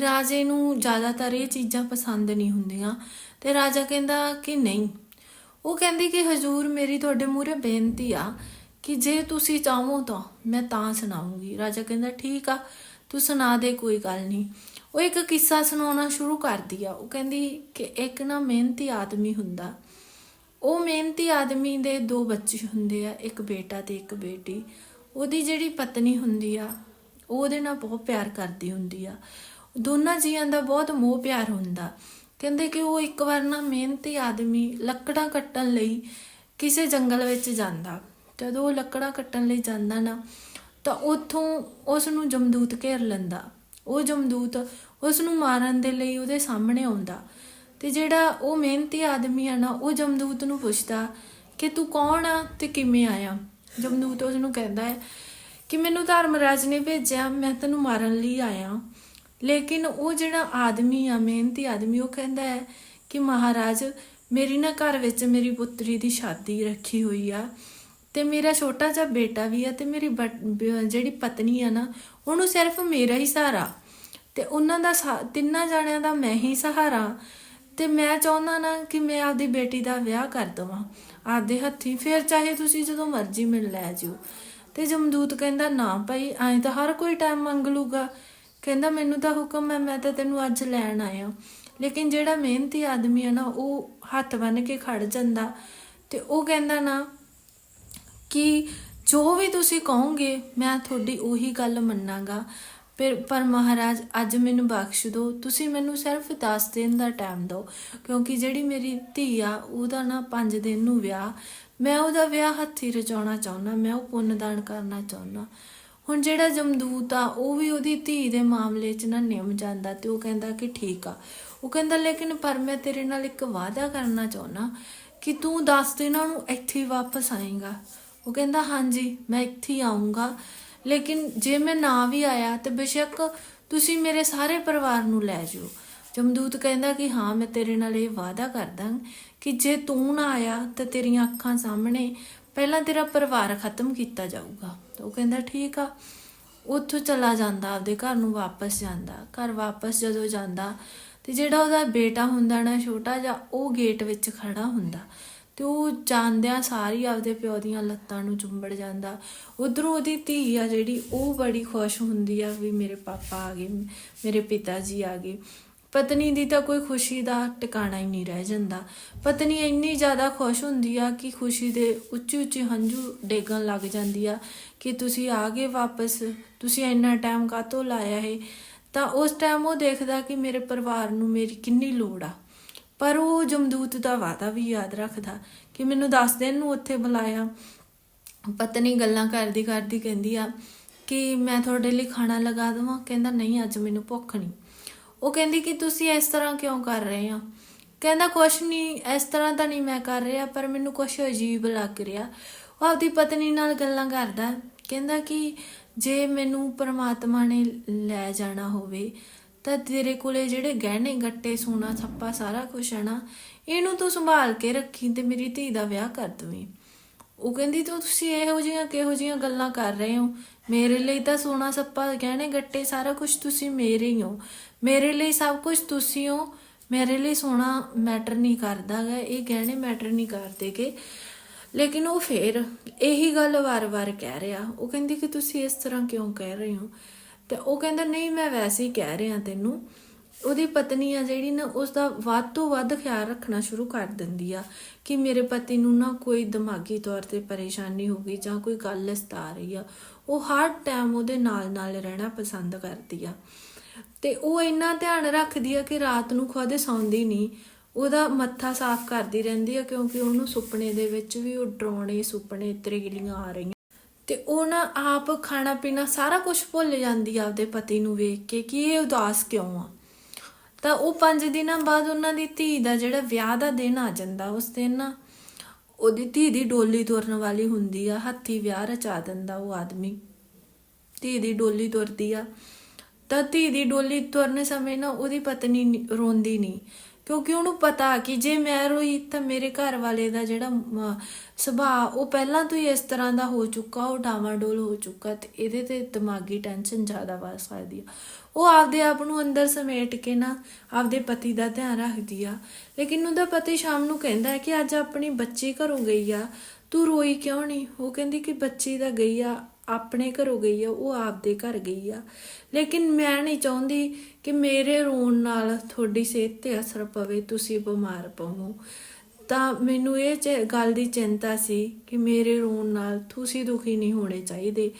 ਰਾਜੇ ਨੂੰ ਜ਼ਿਆਦਾਤਰ ਇਹ ਚੀਜ਼ਾਂ ਪਸੰਦ ਨਹੀਂ ਹੁੰਦੀਆਂ। ਤੇ ਰਾਜਾ ਕਹਿੰਦਾ ਕਿ ਨਹੀਂ। ਉਹ ਕਹਿੰਦੀ ਕਿ ਹਜੂਰ ਮੇਰੀ ਤੁਹਾਡੇ ਮੂਹਰੇ ਬੇਨਤੀ ਆ ਕਿ ਜੇ ਤੁਸੀਂ ਚਾਹੋ ਤਾਂ ਮੈਂ ਤਾਂ ਸੁਣਾਉਂਗੀ। ਰਾਜਾ ਕਹਿੰਦਾ, ਠੀਕ ਆ, ਤੂੰ ਸੁਣਾ ਦੇ, ਕੋਈ ਗੱਲ ਨਹੀਂ। ਉਹ ਇੱਕ ਕਿੱਸਾ ਸੁਣਾਉਣਾ ਸ਼ੁਰੂ ਕਰਦੀ ਆ। ਉਹ ਕਹਿੰਦੀ ਕਿ ਇੱਕ ਨਾ ਮਿਹਨਤੀ ਆਦਮੀ ਹੁੰਦਾ। ਉਹ ਮਿਹਨਤੀ ਆਦਮੀ ਦੇ ਦੋ ਬੱਚੇ ਹੁੰਦੇ ਆ, ਇੱਕ ਬੇਟਾ ਤੇ ਇੱਕ ਬੇਟੀ। ਉਹਦੀ ਜਿਹੜੀ ਪਤਨੀ ਹੁੰਦੀ ਆ ਉਹਦੇ ਨਾਲ ਬਹੁਤ ਪਿਆਰ ਕਰਦੀ ਹੁੰਦੀ ਆ। ਦੋਨਾਂ ਜੀਆਂ ਦਾ ਬਹੁਤ ਮੋਹ ਪਿਆਰ ਹੁੰਦਾ। ਕਹਿੰਦੇ ਕਿ ਉਹ ਇੱਕ ਵਾਰ ਨਾ ਮਿਹਨਤੀ ਆਦਮੀ ਲੱਕੜਾਂ ਕੱਟਣ ਲਈ ਕਿਸੇ ਜੰਗਲ ਵਿੱਚ ਜਾਂਦਾ। ਜਦੋਂ ਉਹ ਲੱਕੜਾਂ ਕੱਟਣ ਲਈ ਜਾਂਦਾ ਨਾ, ਤਾਂ ਉੱਥੋਂ ਉਸ ਨੂੰ ਜਮਦੂਤ ਘੇਰ ਲੈਂਦਾ। ਉਹ ਜਮਦੂਤ ਉਸ ਨੂੰ ਮਾਰਨ ਦੇ ਲਈ ਉਹਦੇ ਸਾਹਮਣੇ ਆਉਂਦਾ ਤੇ ਜਿਹੜਾ ਉਹ ਮਿਹਨਤੀ ਆਦਮੀ ਆ ਨਾ, ਉਹ ਜਮਦੂਤ ਨੂੰ ਪੁੱਛਦਾ ਕਿ ਤੂੰ ਕੌਣ ਆ ਤੇ ਕਿਵੇਂ ਆਇਆ? ਜਮਦੂਤ ਉਸ ਨੂੰ ਕਹਿੰਦਾ ਹੈ ਕਿ ਮੈਨੂੰ ਧਰਮਰਾਜ ਨੇ ਭੇਜਿਆ, ਮੈਂ ਤੈਨੂੰ ਮਾਰਨ ਲਈ ਆਇਆ। ਲੇਕਿਨ ਉਹ ਜਿਹੜਾ ਆਦਮੀ ਆ, ਮਿਹਨਤੀ ਆਦਮੀ, ਉਹ ਕਹਿੰਦਾ ਹੈ ਕਿ ਮਹਾਰਾਜ, ਮੇਰੀ ਨਾ ਘਰ ਵਿੱਚ ਮੇਰੀ ਪੁੱਤਰੀ ਦੀ ਸ਼ਾਦੀ ਰੱਖੀ ਹੋਈ ਆ ਤੇ ਮੇਰਾ ਛੋਟਾ ਜਿਹਾ ਬੇਟਾ ਵੀ ਆ ਤੇ ਮੇਰੀ ਬਟ- ਬ- ਜਿਹੜੀ ਪਤਨੀ ਆ ਨਾ, ਉਹਨੂੰ ਸਿਰਫ ਮੇਰਾ ਹੀ ਸਹਾਰਾ। ਤੇ ਉਹਨਾਂ ਦਾ ਸਾ- ਤਿੰਨਾਂ ਜਾਣਿਆਂ ਦਾ ਮੈਂ ਹੀ ਸਹਾਰਾ। ਤੇ ਮੈਂ ਚਾਹੁੰਦਾ ਨਾ ਕਿ ਮੈਂ ਆਪਦੀ ਬੇਟੀ ਦਾ ਵਿਆਹ ਕਰ ਦਵਾਂ। ਆਪਦੇ ਹੱਥੀਂ ਫਿਰ ਚਾਹੇ ਤੁਸੀਂ ਜਦੋਂ ਮਰਜ਼ੀ ਮਿਲ ਲੈ ਜਿਓ। ਤੇ ਜਮਦੂਤ ਕਹਿੰਦਾ, ਨਾ ਭਾਈ, ਐਂ ਤਾਂ ਹਰ ਕੋਈ ਟਾਈਮ ਮੰਗ ਲੂਗਾ। ਕਹਿੰਦਾ, ਮੈਨੂੰ ਤਾਂ ਹੁਕਮ ਹੈ, ਮੈਂ ਤਾਂ ਤੈਨੂੰ ਅੱਜ ਲੈਣ ਆਇਆ। ਲੇਕਿਨ ਜਿਹੜਾ ਮਿਹਨਤੀ ਆਦਮੀ ਹੈ ਨਾ, ਉਹ ਹੱਥ ਬੰਨ ਕੇ ਖੜ ਜਾਂਦਾ ਤੇ ਉਹ ਕਹਿੰਦਾ ਨਾ ਕਿ ਜੋ ਵੀ ਤੁਸੀਂ ਕਹੋਗੇ, ਮੈਂ ਤੁਹਾਡੀ ਉਹੀ ਗੱਲ ਮੰਨਾਂਗਾ। ਪਰ ਪਰ ਮਹਾਰਾਜ, ਅੱਜ ਮੈਨੂੰ ਬਖਸ਼ ਦਿਓ। ਤੁਸੀਂ ਮੈਨੂੰ ਸਿਰਫ 10 ਦਿਨ ਦਾ ਟਾਈਮ ਦਿਓ, ਕਿਉਂਕਿ ਜਿਹੜੀ ਮੇਰੀ ਧੀ ਆ, ਉਹਦਾ ਨਾ 5 ਦਿਨ ਨੂੰ ਵਿਆਹ। ਮੈਂ ਉਹਦਾ ਵਿਆਹ ਹੱਥੀ ਰਚਾਉਣਾ ਚਾਹੁੰਦਾ, ਮੈਂ ਉਹ ਪੁੰਨ ਦਾਨ ਕਰਨਾ ਚਾਹੁੰਦਾ। ਹੁਣ ਜਿਹੜਾ ਜਮਦੂਤ ਆ, ਉਹ ਵੀ ਉਹਦੀ ਧੀ ਦੇ ਮਾਮਲੇ 'ਚ ਨਾ ਨਿਮ ਜਾਂਦਾ ਤੇ ਉਹ ਕਹਿੰਦਾ ਕਿ ਠੀਕ ਆ। ਉਹ ਕਹਿੰਦਾ, ਲੇਕਿਨ ਪਰ ਮੈਂ ਤੇਰੇ ਨਾਲ ਇੱਕ ਵਾਅਦਾ ਕਰਨਾ ਚਾਹੁੰਦਾ ਕਿ ਤੂੰ 10 ਦਿਨਾਂ ਨੂੰ ਇੱਥੇ ਵਾਪਸ ਆਏਗਾ। ਉਹ ਕਹਿੰਦਾ, ਹਾਂਜੀ, ਮੈਂ ਇੱਥੇ ਹੀ ਆਉਂਗਾ ਲੇਕਿਨ ਜੇ ਮੈਂ ਨਾ ਵੀ ਆਇਆ ਤੇ ਬੇਸ਼ੱਕ ਤੁਸੀਂ ਮੇਰੇ ਸਾਰੇ ਪਰਿਵਾਰ ਨੂੰ ਲੈ ਜਾਓ। ਜਮਦੂਤ ਕਹਿੰਦਾ ਕਿ ਹਾਂ, ਮੈਂ ਤੇਰੇ ਨਾਲ ਇਹ ਵਾਅਦਾ ਕਰਦਾ ਕਿ ਜੇ ਤੂੰ ਨਾ ਆਇਆ ਤਾਂ ਤੇਰੀਆਂ ਅੱਖਾਂ ਸਾਹਮਣੇ ਪਹਿਲਾਂ ਤੇਰਾ ਪਰਿਵਾਰ ਖਤਮ ਕੀਤਾ ਜਾਊਗਾ। ਉਹ ਕਹਿੰਦਾ, ਠੀਕ ਆ। ਉੱਥੋਂ ਚਲਾ ਜਾਂਦਾ, ਆਪਦੇ ਘਰ ਨੂੰ ਵਾਪਸ ਜਾਂਦਾ। ਘਰ ਵਾਪਸ ਜਦੋਂ ਜਾਂਦਾ ਤੇ ਜਿਹੜਾ ਉਹਦਾ ਬੇਟਾ ਹੁੰਦਾ ਨਾ, ਛੋਟਾ ਜਿਹਾ, ਉਹ ਗੇਟ ਵਿੱਚ ਖੜਾ ਹੁੰਦਾ ਤੇ ਉਹ ਜਾਂਦਿਆਂ ਸਾਰੀ ਆਪਦੇ ਪਿਓ ਦੀਆਂ ਲੱਤਾਂ ਨੂੰ ਚੁੰਬੜ ਜਾਂਦਾ। ਉਧਰੋਂ ਉਹਦੀ ਧੀ ਆ ਜਿਹੜੀ, ਉਹ ਬੜੀ ਖੁਸ਼ ਹੁੰਦੀ ਆ ਵੀ ਮੇਰੇ ਪਾਪਾ ਆ ਗਏ, ਮੇਰੇ ਪਿਤਾ ਜੀ ਆ ਗਏ। ਪਤਨੀ ਦੀ ਤਾਂ ਕੋਈ ਖੁਸ਼ੀ ਦਾ ਟਿਕਾਣਾ ਹੀ ਨਹੀਂ ਰਹਿ ਜਾਂਦਾ। ਪਤਨੀ ਇੰਨੀ ਜ਼ਿਆਦਾ ਖੁਸ਼ ਹੁੰਦੀ ਆ ਕਿ ਖੁਸ਼ੀ ਦੇ ਉੱਚੀ ਉੱਚੀ ਹੰਝੂ ਡੇਗਣ ਲੱਗ ਜਾਂਦੀ ਆ ਕਿ ਤੁਸੀਂ ਆ ਗਏ ਵਾਪਸ, ਤੁਸੀਂ ਇੰਨਾ ਟਾਈਮ ਕਾਹਤੋਂ ਲਾਇਆ ਹੈ ਤਾਂ ਉਸ ਟਾਈਮ ਉਹ ਦੇਖਦਾ ਕਿ ਮੇਰੇ ਪਰਿਵਾਰ ਨੂੰ ਮੇਰੀ ਕਿੰਨੀ ਲੋੜ ਆ। ਪਰ ਉਹ ਜਮਦੂਤ ਦਾ ਵਾਅਦਾ ਵੀ ਯਾਦ ਰੱਖਦਾ ਕਿ ਮੈਨੂੰ 10 ਦਿਨ ਨੂੰ ਉੱਥੇ ਬੁਲਾਇਆ। ਪਤਨੀ ਗੱਲਾਂ ਕਰਦੀ ਕਰਦੀ ਕਹਿੰਦੀ ਆ ਕਿ ਮੈਂ ਤੁਹਾਡੇ ਲਈ ਖਾਣਾ ਲਗਾ ਦੇਵਾਂ। ਕਹਿੰਦਾ, ਨਹੀਂ, ਅੱਜ ਮੈਨੂੰ ਭੁੱਖ ਨਹੀਂ। ਉਹ ਕਹਿੰਦੀ ਕਿ ਤੁਸੀਂ ਇਸ ਤਰ੍ਹਾਂ ਕਿਉਂ ਕਰ ਰਹੇ ਹੋ? ਕਹਿੰਦਾ, ਕੁਛ ਨਹੀਂ, ਇਸ ਤਰ੍ਹਾਂ ਤਾਂ ਨਹੀਂ ਮੈਂ ਕਰ ਰਿਹਾ, ਪਰ ਮੈਨੂੰ ਕੁਛ ਅਜੀਬ ਲੱਗ ਰਿਹਾ। ਉਹ ਆਪਦੀ ਪਤਨੀ ਨਾਲ ਗੱਲਾਂ ਕਰਦਾ। ਕਹਿੰਦਾ ਕਿ ਜੇ ਮੈਨੂੰ ਪਰਮਾਤਮਾ ਨੇ ਲੈ ਜਾਣਾ ਹੋਵੇ, ਤਾਂ ਤੇਰੇ ਕੋਲੇ ਜਿਹੜੇ ਗਹਿਣੇ, ਗੱਟੇ, ਸੋਨਾ ਛੱਪਾ ਸਾਰਾ ਕੁਝ ਹੈ ਨਾ, ਇਹਨੂੰ ਤੂੰ ਸੰਭਾਲ ਕੇ ਰੱਖੀ ਤੇ ਮੇਰੀ ਧੀ ਦਾ ਵਿਆਹ ਕਰ ਦਵੇਂ। ਉਹ ਕਹਿੰਦੀ, ਤੂੰ ਤੁਸੀਂ ਇਹੋ ਜਿਹੀਆਂ ਕਿਹੋ ਜਿਹੀਆਂ ਗੱਲਾਂ ਕਰ ਰਹੇ ਹੋ? ਮੇਰੇ ਲਈ ਤਾਂ ਸੋਨਾ ਸੱਪਾ ਗਹਿਣੇ, ਗੱਟੇ ਸਾਰਾ ਕੁਝ ਤੁਸੀਂ ਮੇਰੇ ਹੀ ਹੋ। ਮੇਰੇ ਲਈ ਸਭ ਕੁਝ ਤੁਸੀਂ ਹੋ। ਮੇਰੇ ਲਈ ਸੋਨਾ ਮੈਟਰ ਨਹੀਂ ਕਰਦਾਗਾ ਇਹ ਗਹਿਣੇ ਮੈਟਰ ਨਹੀਂ ਕਰਦੇਗੇ ਲੇਕਿਨ ਉਹ ਫੇਰ ਇਹੀ ਗੱਲ ਵਾਰ-ਵਾਰ ਕਹਿ ਰਿਹਾ। ਉਹ ਕਹਿੰਦੀ ਕਿ ਤੁਸੀਂ ਇਸ ਤਰ੍ਹਾਂ ਕਿਉਂ ਕਹਿ ਰਹੇ ਹੋ? ਤੇ ਉਹ ਕਹਿੰਦਾ, ਨਹੀਂ, ਮੈਂ ਵੈਸੇ ਹੀ ਕਹਿ ਰਿਹਾ ਤੈਨੂੰ। ਉਹਦੀ ਪਤਨੀ ਆ ਜਿਹੜੀ ਨਾ ਉਸ ਦਾ ਵੱਧ ਤੋਂ ਵੱਧ ਖਿਆਲ ਰੱਖਣਾ ਸ਼ੁਰੂ ਕਰ ਦਿੰਦੀ ਆ ਕਿ ਮੇਰੇ ਪਤੀ ਨੂੰ ਨਾ ਕੋਈ ਦਿਮਾਗੀ ਤੌਰ ਤੇ ਪਰੇਸ਼ਾਨੀ ਹੋ ਗਈ ਜਾਂ ਕੋਈ ਗੱਲ ਸਤਾ ਰਹੀ ਆ। ਉਹ ਹਰ ਟਾਈਮ ਉਹਦੇ ਨਾਲ ਨਾਲ ਰਹਿਣਾ ਪਸੰਦ ਕਰਦੀ ਆ। ਤੇ ਉਹ ਇੰਨਾ ਧਿਆਨ ਰੱਖਦੀ ਆ ਕਿ ਰਾਤ ਨੂੰ ਖੁਦ ਸੌਂਦੀ ਨਹੀਂ। ਉਹਦਾ ਮੱਥਾ ਸਾਫ਼ ਕਰਦੀ ਰਹਿੰਦੀ ਆ ਕਿਉਂਕਿ ਉਹਨੂੰ ਸੁਪਨੇ ਦੇ ਵਿੱਚ ਵੀ ਉਹ ਡਰਾਉਣੇ, ਸੁਪਨੇ, ਤਰੇਲੀਆਂ ਆ ਰਹੀਆਂ। ਤੇ ਉਹ ਨਾ ਆਪ ਖਾਣਾ ਪੀਣਾ ਸਾਰਾ ਕੁਝ ਭੁੱਲ ਜਾਂਦੀ ਆ ਆਪਦੇ ਪਤੀ ਨੂੰ ਵੇਖ ਕੇ ਕਿ ਇਹ ਉਦਾਸ ਕਿਉਂ ਆ। ਤਾਂ ਉਹ 5 ਦਿਨਾਂ ਬਾਅਦ ਉਹਨਾਂ ਦੀ ਧੀ ਦਾ ਜਿਹੜਾ ਵਿਆਹ ਦਾ ਦਿਨ ਆ ਜਾਂਦਾ, ਉਸ ਦਿਨ ਨਾ ਉਹਦੀ ਧੀ ਦੀ ਡੋਲੀ ਤੁਰਨ ਵਾਲੀ ਹੁੰਦੀ ਆ, ਹੱਥੀ ਵਿਆਹ ਰਚਾ ਦਿੰਦਾ ਉਹ ਆਦਮੀ। ਧੀ ਦੀ ਡੋਲੀ ਤੁਰਦੀ ਆ। ਤਾਂ ਧੀ ਦੀ ਡੋਲੀ ਤੁਰਨ ਸਮੇਂ ਨਾ ਉਹਦੀ ਪਤਨੀ ਰੋਂਦੀ ਨਹੀਂ ਕਿਉਂਕਿ ਉਹਨੂੰ ਪਤਾ ਕਿ ਜੇ ਮੈਂ ਰੋਈ ਤਾਂ ਮੇਰੇ ਘਰ ਵਾਲੇ ਦਾ ਜਿਹੜਾ ਮ, ਸੁਭਾਅ ਉਹ ਪਹਿਲਾਂ ਤੋਂ ਹੀ ਇਸ ਤਰ੍ਹਾਂ ਦਾ ਹੋ ਚੁੱਕਾ ਉਹ ਡਾਵਾਂਡੋਲ ਹੋ ਚੁੱਕਾ ਤੇ ਇਹਦੇ ਤੇ ਦਿਮਾਗੀ ਟੈਨਸ਼ਨ ਜ਼ਿਆਦਾ ਵੱਧ ਸਕਦੀ ਆ। ਉਹ ਆਪਦੇ ਆਪ ਨੂੰ ਅੰਦਰ ਸਮੇਟ ਕੇ ਨਾ ਆਪਦੇ ਪਤੀ ਦਾ ਧਿਆਨ ਰੱਖਦੀ ਆ। ਲੇਕਿਨ ਉਹਦਾ ਪਤੀ ਸ਼ਾਮ ਨੂੰ ਕਹਿੰਦਾ ਹੈ ਕਿ ਅੱਜ ਆਪਣੀ ਬੱਚੀ ਘਰੋਂ ਗਈ ਆ। ਤੂੰ ਰੋਈ ਕਿਉਂ ਨਹੀਂ ਉਹ ਕਹਿੰਦੀ ਕਿ ਬੱਚੀ ਤਾਂ ਗਈ ਆ ਆਪਣੇ ਘਰੋਂ ਗਈ ਆ, ਉਹ ਆਪਦੇ ਘਰ ਗਈ ਆ। ਲੇਕਿਨ ਮੈਂ ਨਹੀਂ ਚਾਹੁੰਦੀ ਕਿ ਮੇਰੇ ਰੋਣ ਨਾਲ ਤੁਹਾਡੀ ਸਿਹਤ ਤੇ ਅਸਰ ਪਵੇ, ਤੁਸੀਂ ਬਿਮਾਰ ਪਵੋ। ਤਾਂ ਮੈਨੂੰ ਇਹ ਚ- ਗੱਲ ਦੀ ਚਿੰਤਾ ਸੀ ਕਿ ਮੇਰੇ ਰੋਣ ਨਾਲ ਤੁਸੀਂ ਦੁਖੀ ਨਹੀਂ ਹੋਣੇ ਚਾਹੀਦੇ।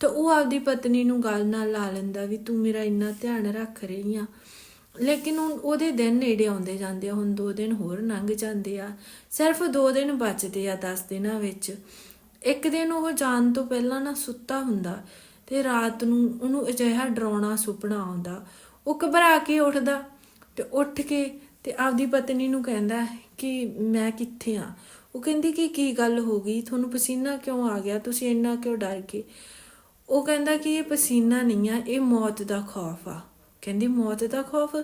ਤਾਂ ਉਹ ਆਪਦੀ ਪਤਨੀ ਨੂੰ ਗੱਲ ਨਾਲ ਲਾ ਲੈਂਦਾ ਵੀ ਤੂੰ ਮੇਰਾ ਇੰਨਾ ਧਿਆਨ ਰੱਖ ਰਹੀ ਆ। ਲੇਕਿਨ ਹੁਣ ਉਹਦੇ ਦਿਨ ਨੇੜੇ ਆਉਂਦੇ ਜਾਂਦੇ ਆ, ਹੁਣ 2 ਦਿਨ ਹੋਰ ਲੰਘ ਜਾਂਦੇ ਆ। ਸਿਰਫ 2 ਦਿਨ ਬਚਦੇ ਆ 10 ਦਿਨਾਂ ਵਿੱਚ। ਇੱਕ ਦਿਨ ਉਹ ਜਾਣ ਤੋਂ ਪਹਿਲਾਂ ਨਾ ਸੁੱਤਾ ਹੁੰਦਾ ਤੇ ਰਾਤ ਨੂੰ ਉਹਨੂੰ ਅਜਿਹਾ ਡਰਾਉਣਾ, ਸੁਪਨਾ ਆਉਂਦਾ। ਉਹ ਘਬਰਾ ਕੇ ਉੱਠਦਾ ਤੇ ਉੱਠ ਕੇ ਤੇ ਆਪਦੀ ਪਤਨੀ ਨੂੰ ਕਹਿੰਦਾ ਕਿ ਮੈਂ ਕਿੱਥੇ ਆ? ਉਹ ਕਹਿੰਦੀ ਕਿ ਕੀ ਗੱਲ ਹੋ ਗਈ? ਤੁਹਾਨੂੰ ਪਸੀਨਾ ਕਿਉਂ ਆ ਗਿਆ? ਤੁਸੀਂ ਇੰਨਾ ਕਿਉਂ ਡਰ ਗਏ ਉਹ ਕਹਿੰਦਾ ਕਿ ਇਹ ਪਸੀਨਾ ਨਹੀਂ ਆ, ਇਹ ਮੌਤ ਦਾ ਖੌਫ ਆ। ਕਹਿੰਦੀ, ਮੌਤ ਦਾ ਖੌਫ?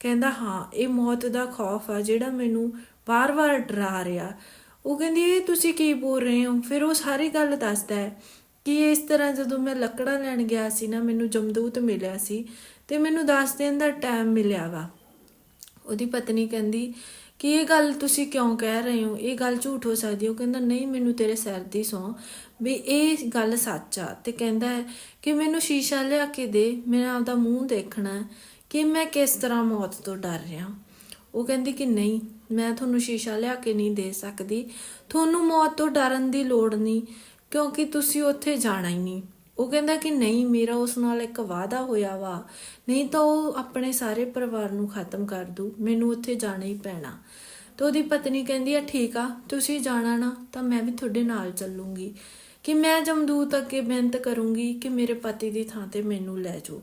ਕਹਿੰਦਾ, ਹਾਂ, ਇਹ ਮੌਤ ਦਾ ਖੌਫ ਆ ਜਿਹੜਾ ਮੈਨੂੰ ਵਾਰ-ਵਾਰ ਡਰਾ ਰਿਹਾ। ਉਹ ਕਹਿੰਦੀ, ਇਹ ਤੁਸੀਂ ਕੀ ਬੋਲ ਰਹੇ ਹੋ? ਫਿਰ ਉਹ ਸਾਰੀ ਗੱਲ ਦੱਸਦਾ ਹੈ ਕਿ ਇਸ ਤਰ੍ਹਾਂ ਜਦੋਂ ਮੈਂ ਲੱਕੜਾਂ ਲੈਣ ਗਿਆ ਸੀ ਨਾ, ਮੈਨੂੰ ਜਮਦੂਤ ਮਿਲਿਆ ਸੀ ਤੇ ਮੈਨੂੰ 10 ਦਿਨ ਦਾ ਟਾਈਮ ਮਿਲਿਆ ਵਾ। ਉਹਦੀ ਪਤਨੀ ਕਹਿੰਦੀ ਕਿ ਇਹ ਗੱਲ ਤੁਸੀਂ ਕਿਉਂ ਕਹਿ ਰਹੇ ਹੋ? ਇਹ ਗੱਲ ਝੂਠ ਹੋ ਸਕਦੀ ਉਹ ਕਹਿੰਦਾ, ਨਹੀਂ, ਮੈਨੂੰ ਤੇਰੇ ਸਿਰ ਦੀ ਸੌ ਵੀ ਇਹ ਗੱਲ ਸੱਚ ਆ। ਤੇ ਕਹਿੰਦਾ ਹੈ ਕਿ ਮੈਨੂੰ ਸ਼ੀਸ਼ਾ ਲਿਆ ਕੇ ਦੇ, ਮੈਂ ਆਪਦਾ ਮੂੰਹ ਦੇਖਣਾ ਕਿ ਮੈਂ ਕਿਸ ਤਰ੍ਹਾਂ ਮੌਤ ਤੋਂ ਡਰ ਰਿਹਾ। ਉਹ ਕਹਿੰਦੀ ਕਿ ਨਹੀਂ ਮੈਂ ਤੁਹਾਨੂੰ ਸ਼ੀਸ਼ਾ ਲਿਆ ਕੇ ਨਹੀਂ ਦੇ ਸਕਦੀ। ਤੁਹਾਨੂੰ ਮੌਤ ਤੋਂ ਡਰਨ ਦੀ ਲੋੜ ਨਹੀਂ, ਕਿਉਂਕਿ ਤੁਸੀਂ ਉੱਥੇ ਜਾਣਾ ਹੀ ਨਹੀਂ। ਉਹ ਕਹਿੰਦਾ ਕਿ ਨਹੀਂ, ਮੇਰਾ ਉਸ ਨਾਲ ਇੱਕ ਵਾਅਦਾ ਹੋਇਆ ਵਾ। ਨਹੀਂ ਤਾਂ ਉਹ ਆਪਣੇ ਸਾਰੇ ਪਰਿਵਾਰ ਨੂੰ ਖਤਮ ਕਰ ਦੂ। ਮੈਨੂੰ ਉੱਥੇ ਜਾਣਾ ਹੀ ਪੈਣਾ। ਤੇ ਉਹਦੀ ਪਤਨੀ ਕਹਿੰਦੀ ਆ, ਠੀਕ ਆ, ਤੁਸੀਂ ਜਾਣਾ ਨਾ, ਤਾਂ ਮੈਂ ਵੀ ਤੁਹਾਡੇ ਨਾਲ ਚੱਲੂੰਗੀ। ਕਿ ਮੈਂ ਜਮਦੂਤ ਅੱਗੇ ਬੇਨਤ ਕਰੂੰਗੀ ਕਿ ਮੇਰੇ ਪਤੀ ਦੀ ਥਾਂ ਤੇ ਮੈਨੂੰ ਲੈ ਜਾਓ।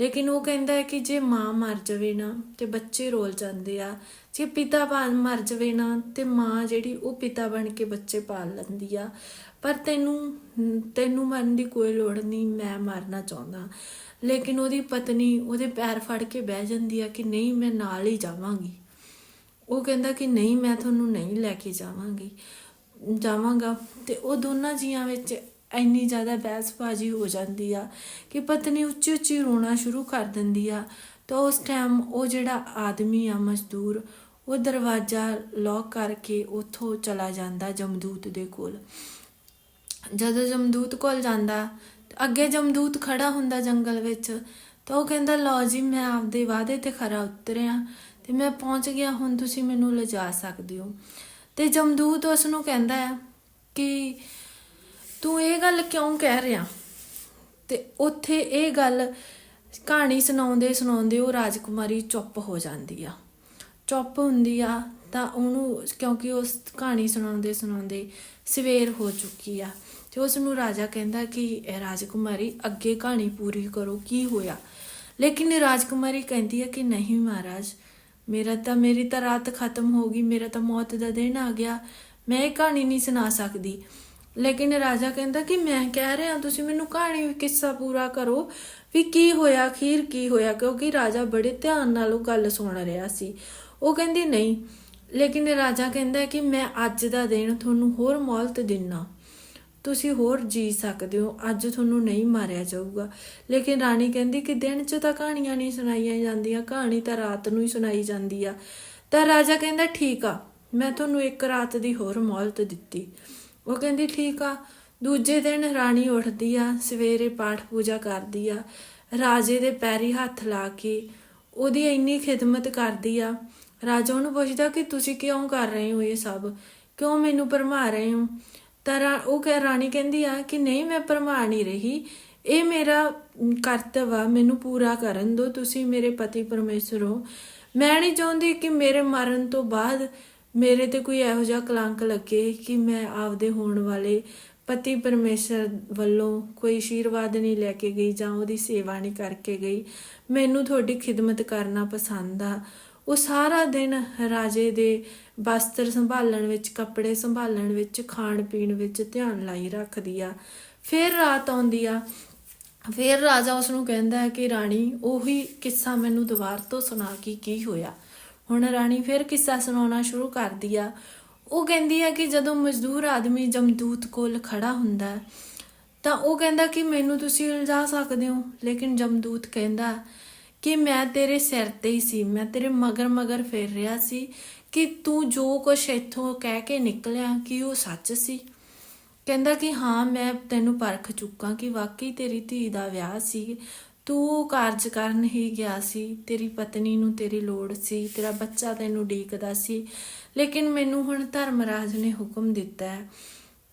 ਲੇਕਿਨ ਉਹ ਕਹਿੰਦਾ ਹੈ ਕਿ ਜੇ ਮਾਂ ਮਰ ਜਾਵੇ ਨਾ, ਤੇ ਬੱਚੇ ਰੋਲ ਜਾਂਦੇ ਆ ਜੇ ਪਿਤਾ ਬਾਲ ਮਰ ਜਾਵੇ ਨਾ ਤੇ ਮਾਂ ਜਿਹੜੀ ਉਹ ਪਿਤਾ ਬਣ ਕੇ ਬੱਚੇ ਪਾਲ ਲੈਂਦੀ ਆ। ਪਰ ਤੈਨੂੰ ਤੈਨੂੰ ਮਰਨ ਦੀ ਕੋਈ ਲੋੜ ਨਹੀਂ, ਮੈਂ ਮਰਨਾ ਚਾਹੁੰਦਾ। ਲੇਕਿਨ ਉਹਦੀ ਪਤਨੀ ਉਹਦੇ ਪੈਰ ਫੜ ਕੇ ਬਹਿ ਜਾਂਦੀ ਆ ਕਿ ਨਹੀਂ, ਮੈਂ ਨਾਲ ਹੀ ਜਾਵਾਂਗੀ। ਉਹ ਕਹਿੰਦਾ ਕਿ ਨਹੀਂ, ਮੈਂ ਤੁਹਾਨੂੰ ਨਹੀਂ ਲੈ ਕੇ ਜਾਵਾਂਗੀ। ਜਾਵਾਂਗਾ। ਤੇ ਉਹ ਦੋਨਾਂ ਜੀਆਂ ਵਿੱਚ ਇੰਨੀ ਜ਼ਿਆਦਾ ਬਹਿਸਬਾਜ਼ੀ ਹੋ ਜਾਂਦੀ ਆ ਕਿ ਪਤਨੀ ਉੱਚੀ ਉੱਚੀ ਰੋਣਾ ਸ਼ੁਰੂ ਕਰ ਦਿੰਦੀ ਆ। ਤਾਂ ਉਸ ਟਾਈਮ ਉਹ ਜਿਹੜਾ ਆਦਮੀ ਆ, ਮਜ਼ਦੂਰ, ਉਹ ਦਰਵਾਜ਼ਾ ਲੌਕ ਕਰਕੇ ਉੱਥੋਂ ਚਲਾ ਜਾਂਦਾ ਜਮਦੂਤ ਦੇ ਕੋਲ। ਜਦੋਂ ਜਮਦੂਤ ਕੋਲ ਜਾਂਦਾ, ਅੱਗੇ ਜਮਦੂਤ ਖੜਾ ਹੁੰਦਾ ਜੰਗਲ ਵਿੱਚ, ਤਾਂ ਉਹ ਕਹਿੰਦਾ, ਲਓ ਜੀ, ਮੈਂ ਆਪਦੇ ਵਾਅਦੇ ਤੇ ਖਰਾ ਉਤਰਿਆ ਤੇ ਮੈਂ ਪਹੁੰਚ ਗਿਆ, ਹੁਣ ਤੁਸੀਂ ਮੈਨੂੰ ਲਿਜਾ ਸਕਦੇ ਹੋ। ਤੇ ਜਮਦੂਤ ਉਸ ਨੂੰ ਕਹਿੰਦਾ ਹੈ ਕਿ ਤੂੰ ਇਹ ਗੱਲ ਕਿਉਂ ਕਹਿ ਰਿਹਾ? ਤੇ ਉੱਥੇ ਇਹ ਗੱਲ ਕਹਾਣੀ ਸੁਣਾਉਂਦੇ ਸੁਣਾਉਂਦੇ ਉਹ ਰਾਜਕੁਮਾਰੀ ਚੁੱਪ ਹੋ ਜਾਂਦੀ ਆ। ਚੁੱਪ ਹੁੰਦੀ ਆ ਤਾਂ ਉਹਨੂੰ, ਕਿਉਂਕਿ ਉਸ ਕਹਾਣੀ ਸੁਣਾਉਂਦੇ ਸੁਣਾਉਂਦੇ ਸਵੇਰ ਹੋ ਚੁੱਕੀ ਆ ਤੇ ਉਸ ਨੂੰ ਰਾਜਾ ਕਹਿੰਦਾ ਕਿ ਇਹ ਰਾਜਕੁਮਾਰੀ ਅੱਗੇ ਕਹਾਣੀ ਪੂਰੀ ਕਰੋ, ਕੀ ਹੋਇਆ? ਲੇਕਿਨ ਰਾਜਕੁਮਾਰੀ ਕਹਿੰਦੀ ਹੈ ਕਿ ਨਹੀਂ ਮਹਾਰਾਜ, ਮੇਰਾ ਤਾਂ, ਮੇਰੀ ਤਾਂ ਰਾਤ ਖਤਮ ਹੋ ਗਈ, ਮੇਰਾ ਤਾਂ ਮੌਤ ਦਾ ਦਿਨ ਆ ਗਿਆ, ਮੈਂ ਇਹ ਕਹਾਣੀ ਨਹੀਂ ਸੁਣਾ ਸਕਦੀ। ਲੇਕਿਨ ਰਾਜਾ ਕਹਿੰਦਾ ਕਿ ਮੈਂ ਕਹਿ ਰਿਹਾ, ਤੁਸੀਂ ਮੈਨੂੰ ਕਹਾਣੀ ਕਿੱਸਾ ਪੂਰਾ ਕਰੋ ਵੀ ਕੀ ਹੋਇਆ, ਅਖੀਰ ਕੀ ਹੋਇਆ, ਕਿਉਂਕਿ ਰਾਜਾ ਬੜੇ ਧਿਆਨ ਨਾਲ ਉਹ ਗੱਲ ਸੁਣ ਰਿਹਾ ਸੀ। ਉਹ ਕਹਿੰਦੀ, ਨਹੀਂ। ਲੇਕਿਨ ਰਾਜਾ ਕਹਿੰਦਾ ਕਿ ਮੈਂ ਅੱਜ ਦਾ ਦਿਨ ਤੁਹਾਨੂੰ ਹੋਰ ਮੌਲਤ ਦਿਨਾ। ਤੁਸੀਂ ਹੋਰ ਜੀ ਸਕਦੇ ਹੋ, ਅੱਜ ਤੁਹਾਨੂੰ ਨਹੀਂ ਮਾਰਿਆ ਜਾਊਗਾ। ਲੇਕਿਨ ਰਾਣੀ ਕਹਿੰਦੀ ਕਿ ਦਿਨ 'ਚ ਤਾਂ ਕਹਾਣੀਆਂ ਨਹੀਂ ਸੁਣਾਈਆਂ ਜਾਂਦੀਆਂ, ਕਹਾਣੀ ਤਾਂ ਰਾਤ ਨੂੰ ਹੀ ਸੁਣਾਈ ਜਾਂਦੀ ਆ। ਤਾਂ ਰਾਜਾ ਕਹਿੰਦਾ, ਠੀਕ ਆ, ਮੈਂ ਤੁਹਾਨੂੰ ਇੱਕ ਰਾਤ ਦੀ ਹੋਰ ਮੌਲਤ ਦਿੱਤੀ। ਉਹ ਕਹਿੰਦੀ, ਠੀਕ ਆ। ਦੂਜੇ ਦਿਨ ਰਾਣੀ ਉੱਠਦੀ ਆ, ਸਵੇਰੇ ਪਾਠ ਪੂਜਾ ਕਰਦੀ ਆ। ਰਾਜੇ ਦੇ ਪੈਰੀ ਹੱਥ ਲਾ ਕੇ ਉਹਦੀ ਇੰਨੀ ਖਿਦਮਤ ਕਰਦੀ ਆ। ਰਾਜਾ ਉਹਨੂੰ ਪੁੱਛਦਾ ਕਿ ਤੁਸੀਂ ਕਿਉਂ ਕਰ ਰਹੇ ਹੋ ਇਹ ਸਭ? ਕਿਉਂ ਮੈਨੂੰ ਭਰਮਾ ਰਹੇ ਹੋ? ਤਾਂ ਰਾ- ਉਹ ਕਹਿ, ਰਾਣੀ ਕਹਿੰਦੀ ਆ ਕਿ, ਨਹੀਂ, ਮੈਂ ਭਰਮਾ ਨਹੀਂ ਰਹੀ। ਇਹ ਮੇਰਾ ਕਰਤਵ ਆ, ਮੈਨੂੰ ਪੂਰਾ ਕਰਨ ਦਿਓ। ਤੁਸੀਂ ਮੇਰੇ ਪਤੀ ਪਰਮੇਸ਼ਰ ਹੋ। ਮੈਂ ਨਹੀਂ ਚਾਹੁੰਦੀ ਕਿ ਮੇਰੇ ਮਰਨ ਤੋਂ ਬਾਅਦ ਮੇਰੇ ਤੇ ਕੋਈ ਇਹੋ ਜਿਹਾ ਕਲੰਕ ਲੱਗੇ ਕਿ ਮੈਂ ਆਪਦੇ ਹੋਣ ਵਾਲੇ ਪਤੀ ਪਰਮੇਸ਼ਰ ਵੱਲੋਂ ਕੋਈ ਆਸ਼ੀਰਵਾਦ ਨਹੀਂ ਲੈ ਕੇ ਗਈ ਜਾਂ ਉਹਦੀ ਸੇਵਾ ਨਹੀਂ ਕਰਕੇ ਗਈ। ਮੈਨੂੰ ਤੁਹਾਡੀ ਖਿਦਮਤ ਕਰਨਾ ਪਸੰਦ ਆ। ਉਹ ਸਾਰਾ ਦਿਨ ਰਾਜੇ ਦੇ ਵਸਤਰ ਸੰਭਾਲਣ ਵਿੱਚ, ਕੱਪੜੇ ਸੰਭਾਲਣ ਵਿੱਚ ਖਾਣ ਪੀਣ ਵਿੱਚ ਧਿਆਨ ਲਾਈ ਰੱਖਦੀ ਆ। ਫਿਰ ਰਾਤ ਆਉਂਦੀ ਆ। ਫਿਰ ਰਾਜਾ ਉਸ ਨੂੰ ਕਹਿੰਦਾ ਹੈ ਕਿ ਰਾਣੀ, ਉਹੀ ਕਿੱਸਾ ਮੈਨੂੰ ਦੁਬਾਰ ਤੋਂ ਸੁਣਾ ਕਿ ਕੀ ਹੋਇਆ। ਹੁਣ ਰਾਣੀ ਫਿਰ ਕਿੱਸਾ ਸੁਣਾਉਣਾ ਸ਼ੁਰੂ ਕਰਦੀ ਆ। ਉਹ ਕਹਿੰਦੀ ਆ ਕਿ ਜਦੋਂ ਮਜ਼ਦੂਰ ਆਦਮੀ ਜਮਦੂਤ ਕੋਲ ਖੜਾ ਹੁੰਦਾ, ਤਾਂ ਉਹ ਕਹਿੰਦਾ ਕਿ ਮੈਨੂੰ ਤੁਸੀਂ ਉਲਝਾ ਸਕਦੇ ਹੋ, ਲੇਕਿਨ ਜਮਦੂਤ ਕਹਿੰਦਾ ਕਿ ਮੈਂ ਤੇਰੇ ਸਿਰ ਤੇ ਹੀ ਸੀ, ਮੈਂ ਤੇਰੇ ਮਗਰ ਮਗਰ ਫਿਰ ਰਿਹਾ ਸੀ ਕਿ ਤੂੰ ਜੋ ਕੁਛ ਇੱਥੋਂ ਕਹਿ ਕੇ ਨਿਕਲਿਆ ਕਿ ਉਹ ਸੱਚ ਸੀ। ਕਹਿੰਦਾ ਕਿ ਹਾਂ, ਮੈਂ ਤੈਨੂੰ ਪਰਖ ਚੁੱਕਾ ਕਿ ਵਾਕਈ ਤੇਰੀ ਧੀ ਦਾ ਵਿਆਹ ਸੀ ਤੂੰ ਕਾਰਜ ਕਰਨ ਹੀ ਗਿਆ ਸੀ, ਤੇਰੀ ਪਤਨੀ ਨੂੰ ਤੇਰੀ ਲੋੜ ਸੀ, ਤੇਰਾ ਬੱਚਾ ਤੈਨੂੰ ਡੀਕਦਾ ਸੀ। ਲੇਕਿਨ ਮੈਨੂੰ ਹੁਣ ਧਰਮਰਾਜ ਨੇ ਹੁਕਮ ਦਿੱਤਾ ਹੈ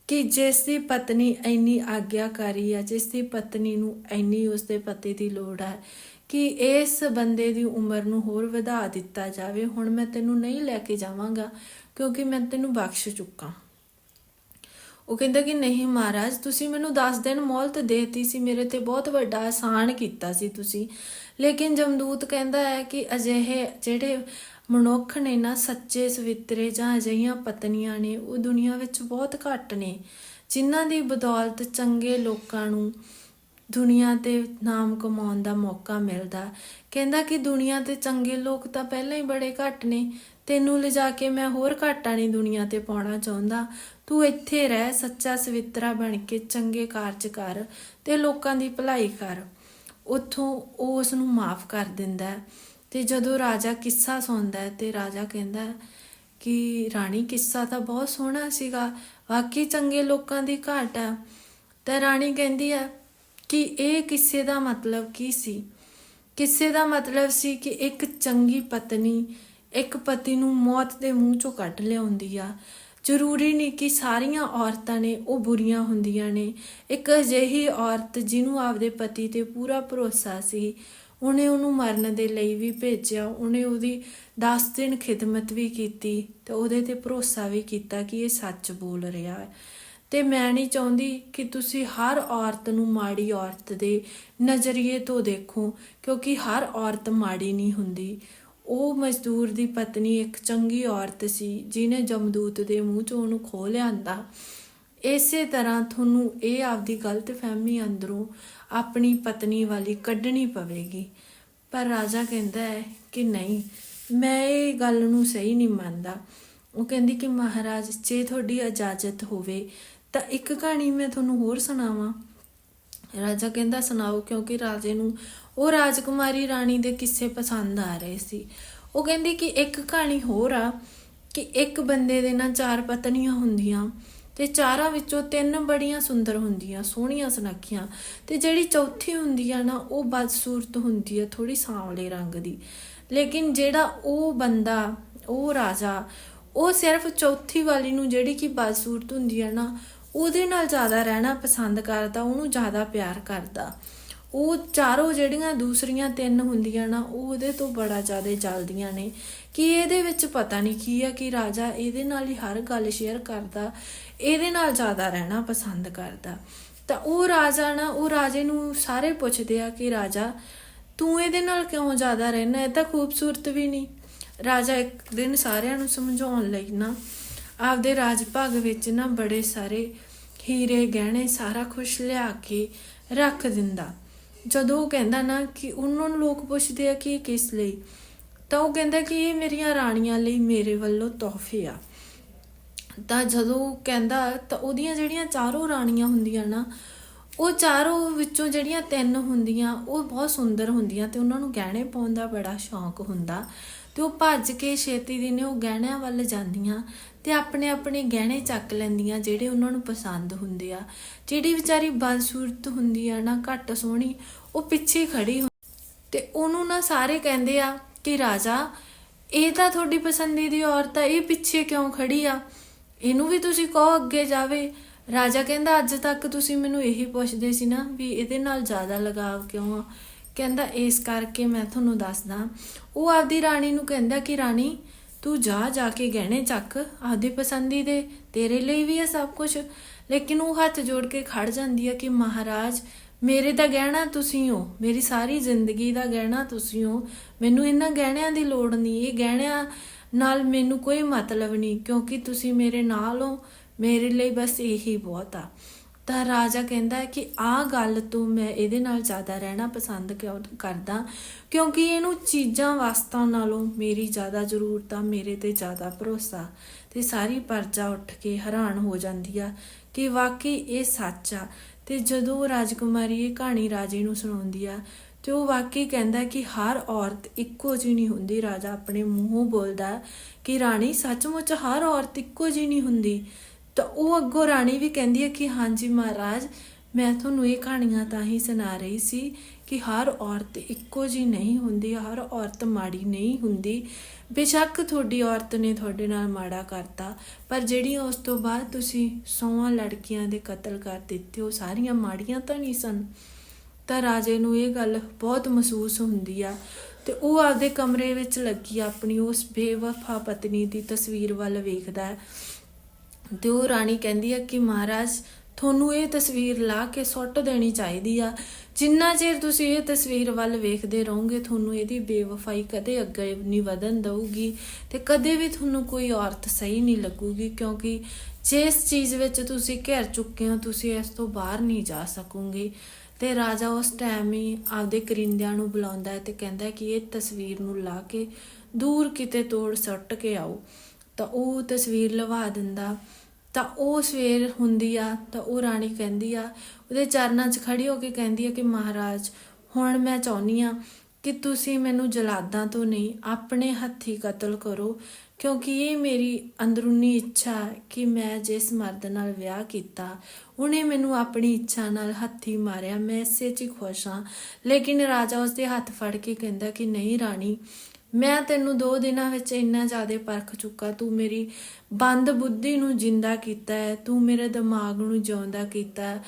ਕਿ ਜਿਸ ਦੀ ਪਤਨੀ ਇੰਨੀ ਆਗਿਆਕਾਰੀ ਹੈ ਜਿਸ ਦੀ ਪਤਨੀ ਨੂੰ ਇੰਨੀ ਉਸਦੇ ਪਤੀ ਦੀ ਲੋੜ ਹੈ ਕਿ ਇਸ ਬੰਦੇ ਦੀ ਉਮਰ ਨੂੰ ਹੋਰ ਵਧਾ ਦਿੱਤਾ ਜਾਵੇ। ਹੁਣ ਮੈਂ ਤੈਨੂੰ ਨਹੀਂ ਲੈ ਕੇ ਜਾਵਾਂਗਾ, ਕਿਉਂਕਿ ਮੈਂ ਤੈਨੂੰ ਬਖਸ਼ ਚੁੱਕਾ। ਉਹ ਕਹਿੰਦਾ ਕਿ ਨਹੀਂ ਮਹਾਰਾਜ, ਤੁਸੀਂ ਮੈਨੂੰ 10 ਦਿਨ ਮੌਲਤ ਦੇਤੀ ਸੀ, ਮੇਰੇ ਤੇ ਬਹੁਤ ਵੱਡਾ ਆਸਾਨ ਕੀਤਾ ਸੀ ਤੁਸੀਂ। ਲੇਕਿਨ ਜਮਦੂਤ ਕਹਿੰਦਾ ਹੈ ਕਿ ਅਜਿਹੇ ਜਿਹੜੇ ਮਨੁੱਖ ਨੇ ਨਾ, ਸੱਚੇ ਸਵਿੱਤਰੇ ਜਾਂ ਅਜਿਹੀਆਂ ਪਤਨੀਆਂ ਨੇ, ਉਹ ਦੁਨੀਆ ਵਿੱਚ ਬਹੁਤ ਘੱਟ ਨੇ, ਜਿਨ੍ਹਾਂ ਦੀ ਬਦੌਲਤ ਚੰਗੇ ਲੋਕਾਂ ਨੂੰ ਦੁਨੀਆ ਤੇ ਨਾਮ ਕਮਾਉਣ ਦਾ ਮੌਕਾ ਮਿਲਦਾ। ਕਹਿੰਦਾ ਕਿ ਦੁਨੀਆ ਤੇ ਚੰਗੇ ਲੋਕ ਤਾਂ ਪਹਿਲਾਂ ਹੀ ਬੜੇ ਘੱਟ ਨੇ, ਤੈਨੂੰ ਲਿਜਾ ਕੇ ਮੈਂ ਹੋਰ ਘਾਟਾ ਨਹੀਂ ਦੁਨੀਆ ਤੇ ਪਾਉਣਾ ਚਾਹੁੰਦਾ। ਤੂੰ ਇੱਥੇ ਰਹਿ, ਸੱਚਾ ਸਵਿੱਤਰਾ ਬਣ ਕੇ ਚੰਗੇ ਕਾਰਜ ਕਰ ਤੇ ਲੋਕਾਂ ਦੀ ਭਲਾਈ ਕਰ। ਉੱਥੋਂ ਉਹ ਉਸ ਨੂੰ ਮਾਫ ਕਰ ਦਿੰਦਾ ਤੇ ਜਦੋਂ ਰਾਜਾ ਕਿੱਸਾ ਸੁਣਦਾ ਹੈ ਤੇ ਰਾਜਾ ਕਹਿੰਦਾ ਕਿ, ਰਾਣੀ, ਕਿੱਸਾ ਤਾਂ ਬਹੁਤ ਸੋਹਣਾ ਸੀਗਾ, ਵਾਕਈ ਚੰਗੇ ਲੋਕਾਂ ਦੀ ਘਾਟ ਹੈ। ਤਾਂ ਰਾਣੀ ਕਹਿੰਦੀ ਹੈ ਕਿ ਇਹ ਕਿੱਸੇ ਦਾ ਮਤਲਬ ਕੀ ਸੀ? ਕਿੱਸੇ ਦਾ ਮਤਲਬ ਸੀ ਕਿ ਇੱਕ ਚੰਗੀ ਪਤਨੀ, ਇੱਕ ਪਤੀ ਨੂੰ ਮੌਤ ਦੇ ਮੂੰਹ ਚੋਂ ਕੱਢ ਲਿਆਉਂਦੀ ਆ ਜ਼ਰੂਰੀ ਨਹੀਂ ਕਿ ਸਾਰੀਆਂ ਔਰਤਾਂ ਨੇ ਉਹ ਬੁਰੀਆਂ ਹੁੰਦੀਆਂ ਨੇ। ਇੱਕ ਅਜਿਹੀ ਔਰਤ ਜਿਹਨੂੰ ਆਪਦੇ ਪਤੀ ਤੇ ਪੂਰਾ ਭਰੋਸਾ ਸੀ, ਉਹਨੇ ਉਹਨੂੰ ਮਰਨ ਦੇ ਲਈ ਵੀ ਭੇਜਿਆ, ਉਹਨੇ ਉਹਦੀ 10 ਦਿਨ ਖਿਦਮਤ ਵੀ ਕੀਤੀ ਤੇ ਉਹਦੇ ਤੇ ਭਰੋਸਾ ਵੀ ਕੀਤਾ ਕਿ ਇਹ ਸੱਚ ਬੋਲ ਰਿਹਾ ਹੈ। ਤੇ ਮੈਂ ਨਹੀਂ ਚਾਹੁੰਦੀ ਕਿ ਤੁਸੀਂ ਹਰ ਔਰਤ ਨੂੰ ਮਾੜੀ ਔਰਤ ਦੇ ਨਜ਼ਰੀਏ ਤੋਂ ਦੇਖੋ, ਕਿਉਂਕਿ ਹਰ ਔਰਤ ਮਾੜੀ ਨਹੀਂ ਹੁੰਦੀ। ਉਹ ਮਜ਼ਦੂਰ ਦੀ ਪਤਨੀ ਇੱਕ ਚੰਗੀ ਔਰਤ ਸੀ ਜਿਨੇ ਜਮਦੂਤ ਦੇ ਮੂੰਹ ਚੋਂ ਉਹਨੂੰ ਖੋਹ ਲਿਆਂਦਾ। ਇਸੇ ਤਰ੍ਹਾਂ ਤੁਹਾਨੂੰ ਇਹ ਆਪਦੀ ਗਲਤ ਫਹਿਮੀ ਅੰਦਰੋਂ ਆਪਣੀ ਪਤਨੀ ਵਾਲੀ ਕੱਢਣੀ ਪਵੇਗੀ। ਪਰ ਰਾਜਾ ਕਹਿੰਦਾ ਹੈ ਕਿ ਨਹੀਂ, ਮੈਂ ਇਹ ਗੱਲ ਨੂੰ ਸਹੀ ਨਹੀਂ ਮੰਨਦਾ। ਉਹ ਕਹਿੰਦੀ ਕਿ ਮਹਾਰਾਜ, ਜੇ ਤੁਹਾਡੀ ਇਜਾਜ਼ਤ ਹੋਵੇ ਤਾਂ ਇੱਕ ਕਹਾਣੀ ਮੈਂ ਤੁਹਾਨੂੰ ਹੋਰ ਸੁਣਾਵਾਂ। ਰਾਜਾ ਕਹਿੰਦਾ, ਸੁਣਾਓ ਕਿਉਂਕਿ ਰਾਜੇ ਨੂੰ ਉਹ ਰਾਜਕੁਮਾਰੀ ਰਾਣੀ ਦੇ ਕਿੱਸੇ ਪਸੰਦ ਆ ਰਹੇ ਸੀ। ਉਹ ਕਹਿੰਦੀ ਕਿ ਇੱਕ ਕਹਾਣੀ ਹੋਰ ਆ ਕਿ ਇੱਕ ਬੰਦੇ ਦੇ ਨਾਲ ਚਾਰ ਪਤਨੀਆਂ ਹੁੰਦੀਆਂ ਤੇ ਚਾਰਾਂ ਵਿੱਚੋਂ ਤਿੰਨ ਬੜੀਆਂ ਸੁੰਦਰ ਹੁੰਦੀਆਂ, ਸੋਹਣੀਆਂ ਸੁਨੱਖੀਆਂ ਤੇ ਜਿਹੜੀ ਚੌਥੀ ਹੁੰਦੀ ਆ ਨਾ, ਉਹ ਬਦਸੂਰਤ ਹੁੰਦੀ ਆ ਥੋੜੀ ਸਾਂਵਲੇ ਰੰਗ ਦੀ। ਲੇਕਿਨ ਜਿਹੜਾ ਉਹ ਬੰਦਾ, ਉਹ ਰਾਜਾ, ਉਹ ਸਿਰਫ ਚੌਥੀ ਵਾਲੀ ਨੂੰ ਜਿਹੜੀ ਕਿ ਬਦਸੂਰਤ ਹੁੰਦੀ ਆ ਨਾ, ਉਹਦੇ ਨਾਲ ਜ਼ਿਆਦਾ ਰਹਿਣਾ ਪਸੰਦ ਕਰਦਾ, ਉਹਨੂੰ ਜ਼ਿਆਦਾ ਪਿਆਰ ਕਰਦਾ। ਉਹ ਚਾਰੋਂ ਜਿਹੜੀਆਂ ਦੂਸਰੀਆਂ ਤਿੰਨ ਹੁੰਦੀਆਂ ਨਾ, ਉਹ ਉਹਦੇ ਤੋਂ ਬੜਾ ਜ਼ਿਆਦਾ ਚੱਲਦੀਆਂ ਨੇ। ਕਿ ਇਹਦੇ ਵਿੱਚ ਪਤਾ ਨਹੀਂ ਕੀ ਆ ਕਿ ਰਾਜਾ ਇਹਦੇ ਨਾਲ ਹੀ ਹਰ ਗੱਲ ਸ਼ੇਅਰ ਕਰਦਾ, ਇਹਦੇ ਨਾਲ ਜ਼ਿਆਦਾ ਰਹਿਣਾ ਪਸੰਦ ਕਰਦਾ। ਤਾਂ ਉਹ ਰਾਜਾ ਨਾ, ਉਹ ਰਾਜੇ ਨੂੰ ਸਾਰੇ ਪੁੱਛਦੇ ਆ ਕਿ ਰਾਜਾ, ਤੂੰ ਇਹਦੇ ਨਾਲ ਕਿਉਂ ਜ਼ਿਆਦਾ ਰਹਿਣਾ ਇਹ ਤਾਂ ਖੂਬਸੂਰਤ ਵੀ ਨਹੀਂ। ਰਾਜਾ ਇੱਕ ਦਿਨ ਸਾਰਿਆਂ ਨੂੰ ਸਮਝਾਉਣ ਲਈ ਨਾ, ਆਪਦੇ ਰਾਜ ਭਾਗ ਵਿੱਚ ਨਾ ਬੜੇ ਸਾਰੇ ਹੀਰੇ ਗਹਿਣੇ ਸਾਰਾ ਕੁਝ ਲਿਆ ਕੇ ਰੱਖ ਦਿੰਦਾ। ਜਦੋਂ ਉਹ ਕਹਿੰਦਾ ਨਾ ਕਿ ਉਹਨਾਂ ਨੂੰ ਲੋਕ ਪੁੱਛਦੇ ਆ ਕਿ ਇਹ ਕਿਸ ਲਈ, ਤਾਂ ਉਹ ਕਹਿੰਦਾ ਕਿ ਇਹ ਮੇਰੀਆਂ ਰਾਣੀਆਂ ਲਈ ਮੇਰੇ ਵੱਲੋਂ ਤੋਹਫੇ ਆ। ਤਾਂ ਜਦੋਂ ਕਹਿੰਦਾ, ਤਾਂ ਉਹਦੀਆਂ ਜਿਹੜੀਆਂ ਚਾਰੋਂ ਰਾਣੀਆਂ ਹੁੰਦੀਆਂ ਨਾ, ਉਹ ਚਾਰੋਂ ਵਿੱਚੋਂ ਜਿਹੜੀਆਂ ਤਿੰਨ ਹੁੰਦੀਆਂ, ਉਹ ਬਹੁਤ ਸੁੰਦਰ ਹੁੰਦੀਆਂ ਤੇ ਉਹਨਾਂ ਨੂੰ ਗਹਿਣੇ ਪਾਉਣ ਦਾ ਬੜਾ ਸ਼ੌਂਕ ਹੁੰਦਾ ਤੇ ਉਹ ਭੱਜ ਕੇ ਛੇਤੀ ਦੀ ਨੇ ਉਹ ਗਹਿਣਿਆਂ ਵੱਲ ਜਾਂਦੀਆਂ ਤੇ ਆਪਣੇ ਆਪਣੇ ਗਹਿਣੇ ਚੱਕ ਲੈਂਦੀਆਂ ਜਿਹੜੇ ਉਹਨਾਂ ਨੂੰ ਪਸੰਦ ਹੁੰਦੇ ਆ। ਜਿਹੜੀ ਵਿਚਾਰੀ ਬਦਸੂਰਤ ਹੁੰਦੀ ਆ ਨਾ, ਘੱਟ ਸੋਹਣੀ, ਉਹ ਪਿੱਛੇ ਖੜੀ ਤੇ ਉਹਨੂੰ ਨਾ ਸਾਰੇ ਕਹਿੰਦੇ ਆ ਕਿ, ਰਾਜਾ, ਇਹ ਤਾਂ ਤੁਹਾਡੀ ਪਸੰਦੀਦੀ ਔਰਤ ਆ, ਇਹ ਪਿੱਛੇ ਕਿਉਂ ਖੜੀ ਆ? ਇਹਨੂੰ ਵੀ ਤੁਸੀਂ ਕਹੋ ਅੱਗੇ ਜਾਵੇ। ਰਾਜਾ ਕਹਿੰਦਾ, ਅੱਜ ਤੱਕ ਤੁਸੀਂ ਮੈਨੂੰ ਇਹੀ ਪੁੱਛਦੇ ਸੀ ਨਾ ਵੀ ਇਹਦੇ ਨਾਲ ਜ਼ਿਆਦਾ ਲਗਾਵ ਕਿਉਂ ਆ? ਕਹਿੰਦਾ, ਇਸ ਕਰਕੇ ਮੈਂ ਤੁਹਾਨੂੰ ਦੱਸਦਾ। ਉਹ ਆਪਦੀ ਰਾਣੀ ਨੂੰ ਕਹਿੰਦਾ ਕਿ, ਰਾਣੀ ਤੂੰ ਜਾ ਜਾ ਕੇ ਗਹਿਣੇ ਚੱਕ, ਆਪਦੀ ਪਸੰਦੀ ਦੇ, ਤੇਰੇ ਲਈ ਵੀ ਹੈ ਸਭ ਕੁਝ ਲੇਕਿਨ ਉਹ ਹੱਥ ਜੋੜ ਕੇ ਖੜ ਜਾਂਦੀ ਹੈ ਕਿ, ਮਹਾਰਾਜ, ਮੇਰੇ ਦਾ ਗਹਿਣਾ ਤੁਸੀਂ ਹੋ, ਮੇਰੀ ਸਾਰੀ ਜ਼ਿੰਦਗੀ ਦਾ ਗਹਿਣਾ ਤੁਸੀਂ ਹੋ। ਮੈਨੂੰ ਇਹਨਾਂ ਗਹਿਣਿਆਂ ਦੀ ਲੋੜ ਨਹੀਂ, ਇਹ ਗਹਿਣਿਆਂ ਨਾਲ ਮੈਨੂੰ ਕੋਈ ਮਤਲਬ ਨਹੀਂ, ਕਿਉਂਕਿ ਤੁਸੀਂ ਮੇਰੇ ਨਾਲ ਹੋ, ਮੇਰੇ ਲਈ ਬਸ ਇਹੀ ਬਹੁਤ ਆ। ਤਾਂ ਰਾਜਾ ਕਹਿੰਦਾ ਹੈ ਕਿ ਆਹ ਗੱਲ ਤੋਂ ਮੈਂ ਇਹਦੇ ਨਾਲ ਜ਼ਿਆਦਾ ਰਹਿਣਾ ਪਸੰਦ ਕਿਉਂ ਕਰਦਾ? ਕਿਉਂਕਿ ਇਹਨੂੰ ਚੀਜ਼ਾਂ ਵਾਸਤਾਂ ਨਾਲੋਂ ਮੇਰੀ ਜ਼ਿਆਦਾ ਜ਼ਰੂਰਤ ਆ, ਮੇਰੇ ਤੇ ਜ਼ਿਆਦਾ ਭਰੋਸਾ। ਤੇ ਸਾਰੀ ਪਰਜਾ ਉੱਠ ਕੇ ਹੈਰਾਨ ਹੋ ਜਾਂਦੀ ਆ ਕਿ ਵਾਕਈ ਇਹ ਸੱਚ ਆ। ਤੇ ਜਦੋਂ ਰਾਜਕੁਮਾਰੀ, ਇਹ ਕਹਾਣੀ ਰਾਜੇ ਨੂੰ ਸੁਣਾਉਂਦੀ ਆ, ਤੇ ਉਹ ਵਾਕਈ ਕਹਿੰਦਾ ਕਿ ਹਰ ਔਰਤ ਇੱਕੋ ਜਿਹੀ ਨਹੀਂ ਹੁੰਦੀ। ਰਾਜਾ ਆਪਣੇ ਮੂੰਹੋਂ ਬੋਲਦਾ ਕਿ ਰਾਣੀ, ਸੱਚਮੁੱਚ ਹਰ ਔਰਤ ਇੱਕੋ ਜਿਹੀ ਨਹੀਂ ਹੁੰਦੀ। ਤਾਂ ਉਹ ਅੱਗੋਂ ਰਾਣੀ ਵੀ ਕਹਿੰਦੀ ਹੈ ਕਿ ਹਾਂਜੀ ਮਹਾਰਾਜ, ਮੈਂ ਤੁਹਾਨੂੰ ਇਹ ਕਹਾਣੀਆਂ ਤਾਂ ਹੀ ਸੁਣਾ ਰਹੀ ਸੀ ਕਿ ਹਰ ਔਰਤ ਇੱਕੋ ਜਿਹੀ ਨਹੀਂ ਹੁੰਦੀ, ਹਰ ਔਰਤ ਮਾੜੀ ਨਹੀਂ ਹੁੰਦੀ। ਬੇਸ਼ੱਕ ਤੁਹਾਡੀ ਔਰਤ ਨੇ ਤੁਹਾਡੇ ਨਾਲ ਮਾੜਾ ਕਰਤਾ, ਪਰ ਜਿਹੜੀਆਂ ਉਸ ਤੋਂ ਬਾਅਦ ਤੁਸੀਂ ਸੌਆਂ ਲੜਕੀਆਂ ਦੇ ਕਤਲ ਕਰ ਦਿੱਤੇ, ਉਹ ਸਾਰੀਆਂ ਮਾੜੀਆਂ ਤਾਂ ਨਹੀਂ ਸਨ? ਤਾਂ ਰਾਜੇ ਨੂੰ ਇਹ ਗੱਲ ਬਹੁਤ ਮਹਿਸੂਸ ਹੁੰਦੀ ਆ ਤੇ ਉਹ ਆਪਦੇ ਕਮਰੇ ਵਿੱਚ ਲੱਗੀ, ਆਪਣੀ ਉਸ ਬੇਵਫਾ ਪਤਨੀ ਦੀ ਤਸਵੀਰ ਵੱਲ ਵੇਖਦਾ ਹੈ। ਤੇ ਉਹ ਰਾਣੀ ਕਹਿੰਦੀ ਆ ਕਿ ਮਹਾਰਾਜ, ਤੁਹਾਨੂੰ ਇਹ ਤਸਵੀਰ ਲਾ ਕੇ ਸੁੱਟ ਦੇਣੀ ਚਾਹੀਦੀ ਆ। ਜਿੰਨਾ ਚਿਰ ਤੁਸੀਂ ਇਹ ਤਸਵੀਰ ਵੱਲ ਵੇਖਦੇ ਰਹੋਗੇ, ਤੁਹਾਨੂੰ ਇਹਦੀ ਬੇਵਫਾਈ ਕਦੇ ਅੱਗੇ ਨਹੀਂ ਵਧਣ ਦਊਗੀ ਤੇ ਕਦੇ ਵੀ ਤੁਹਾਨੂੰ ਕੋਈ ਔਰਤ ਸਹੀ ਨਹੀਂ ਲੱਗੂਗੀ ਕਿਉਂਕਿ ਜਿਸ ਚੀਜ਼ ਵਿੱਚ ਤੁਸੀਂ ਘਿਰ ਚੁੱਕੇ ਹੋ, ਤੁਸੀਂ ਇਸ ਤੋਂ ਬਾਹਰ ਨਹੀਂ ਜਾ ਸਕੋਗੇ। ਤੇ ਰਾਜਾ ਉਸ ਟਾਈਮ ਹੀ ਆਪਦੇ ਕਰਿੰਦਿਆਂ ਨੂੰ ਬੁਲਾਉਂਦਾ ਹੈ ਤੇ ਕਹਿੰਦਾ ਕਿ ਇਹ ਤਸਵੀਰ ਨੂੰ ਲਾ ਕੇ ਦੂਰ ਕਿਤੇ ਤੋੜ ਸੁੱਟ ਕੇ ਆਓ। ਤਾਂ ਉਹ ਤਸਵੀਰ ਲਵਾ ਦਿੰਦਾ। ਤਾਂ ਉਹ ਸਵੇਰ ਹੁੰਦੀ ਆ, ਤਾਂ ਉਹ ਰਾਣੀ ਕਹਿੰਦੀ ਆ, ਉਹਦੇ ਚਰਨਾਂ 'ਚ ਖੜੀ ਹੋ ਕੇ ਕਹਿੰਦੀ ਆ ਕਿ ਮਹਾਰਾਜ, ਹੁਣ ਮੈਂ ਚਾਹੁੰਦੀ ਆ ਕਿ ਤੁਸੀਂ ਮੈਨੂੰ ਜਲਾਦਾਂ ਤੋਂ ਨਹੀਂ, ਆਪਣੇ ਹੱਥੀ ਕਤਲ ਕਰੋ, ਕਿਉਂਕਿ ਇਹ ਮੇਰੀ ਅੰਦਰੂਨੀ ਇੱਛਾ ਕਿ ਮੈਂ ਜਿਸ ਮਰਦ ਨਾਲ ਵਿਆਹ ਕੀਤਾ, ਉਹਨੇ ਮੈਨੂੰ ਆਪਣੀ ਇੱਛਾ ਨਾਲ ਹੱਥੀ ਮਾਰਿਆ, ਮੈਂ ਇਸੇ 'ਚ ਹੀ ਖੁਸ਼ ਹਾਂ। ਲੇਕਿਨ ਰਾਜਾ ਉਸਦੇ ਹੱਥ ਫੜ ਕੇ ਕਹਿੰਦਾ ਕਿ ਨਹੀਂ ਰਾਣੀ ਮੈਂ ਤੈਨੂੰ ਦੋ ਦਿਨਾਂ ਵਿੱਚ ਇੰਨਾ ਜ਼ਿਆਦਾ ਪਰਖ ਚੁੱਕਾ, ਤੂੰ ਮੇਰੀ ਬੰਦ ਬੁੱਧੀ ਨੂੰ ਜਿੰਦਾ ਕੀਤਾ ਹੈ, ਤੂੰ ਮੇਰੇ ਦਿਮਾਗ ਨੂੰ ਜਿਉਂਦਾ ਕੀਤਾ ਹੈ,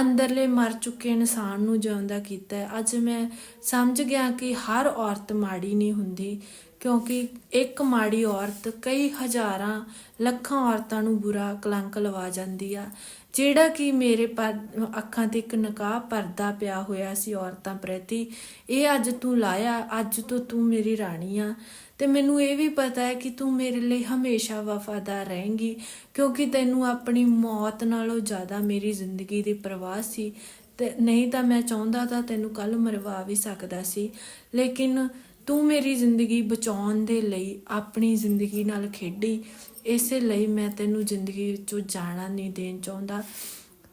ਅੰਦਰਲੇ ਮਰ ਚੁੱਕੇ ਇਨਸਾਨ ਨੂੰ ਜਿਉਂਦਾ ਕੀਤਾ ਹੈ। ਅੱਜ ਮੈਂ ਸਮਝ ਗਿਆ ਕਿ ਹਰ ਔਰਤ ਮਾੜੀ ਨਹੀਂ ਹੁੰਦੀ, ਕਿਉਂਕਿ ਇੱਕ ਮਾੜੀ ਔਰਤ ਕਈ ਹਜ਼ਾਰਾਂ, ਲੱਖਾਂ ਔਰਤਾਂ ਨੂੰ ਬੁਰਾ ਕਲੰਕ ਲਵਾ ਜਾਂਦੀ ਆ। ਜਿਹੜਾ ਕਿ ਮੇਰੇ ਪਰ ਅੱਖਾਂ ਤੇ ਇੱਕ ਨਕਾਬ ਪਰਦਾ ਪਿਆ ਹੋਇਆ ਸੀ ਔਰਤਾਂ ਪ੍ਰਤੀ, ਇਹ ਅੱਜ ਤੂੰ ਲਾਇਆ, ਅੱਜ ਤੋਂ ਤੂੰ ਮੇਰੀ ਰਾਣੀ ਆ। ਤੇ ਮੈਨੂੰ ਇਹ ਵੀ ਪਤਾ ਹੈ ਕਿ ਤੂੰ ਮੇਰੇ ਲਈ ਹਮੇਸ਼ਾ ਵਫਾਦਾਰ ਰਹੇਂਗੀ, ਕਿਉਂਕਿ ਤੈਨੂੰ ਆਪਣੀ ਮੌਤ ਨਾਲੋਂ ਜ਼ਿਆਦਾ ਮੇਰੀ ਜ਼ਿੰਦਗੀ ਦੀ ਪਰਵਾਹ ਸੀ। ਤੇ ਨਹੀਂ ਤਾਂ ਮੈਂ ਚਾਹੁੰਦਾ ਤਾਂ ਤੈਨੂੰ ਕੱਲ ਮਰਵਾ ਵੀ ਸਕਦਾ ਸੀ, ਲੇਕਿਨ ਤੂੰ ਮੇਰੀ ਜ਼ਿੰਦਗੀ ਬਚਾਉਣ ਦੇ ਲਈ ਆਪਣੀ ਜ਼ਿੰਦਗੀ ਨਾਲ ਖੇਡੀ। ਇਸੇ ਲਈ ਮੈਂ ਤੈਨੂੰ ਜ਼ਿੰਦਗੀ ਵਿੱਚੋਂ ਜਾਣਾ ਨਹੀਂ ਦੇਣ ਚਾਹੁੰਦਾ।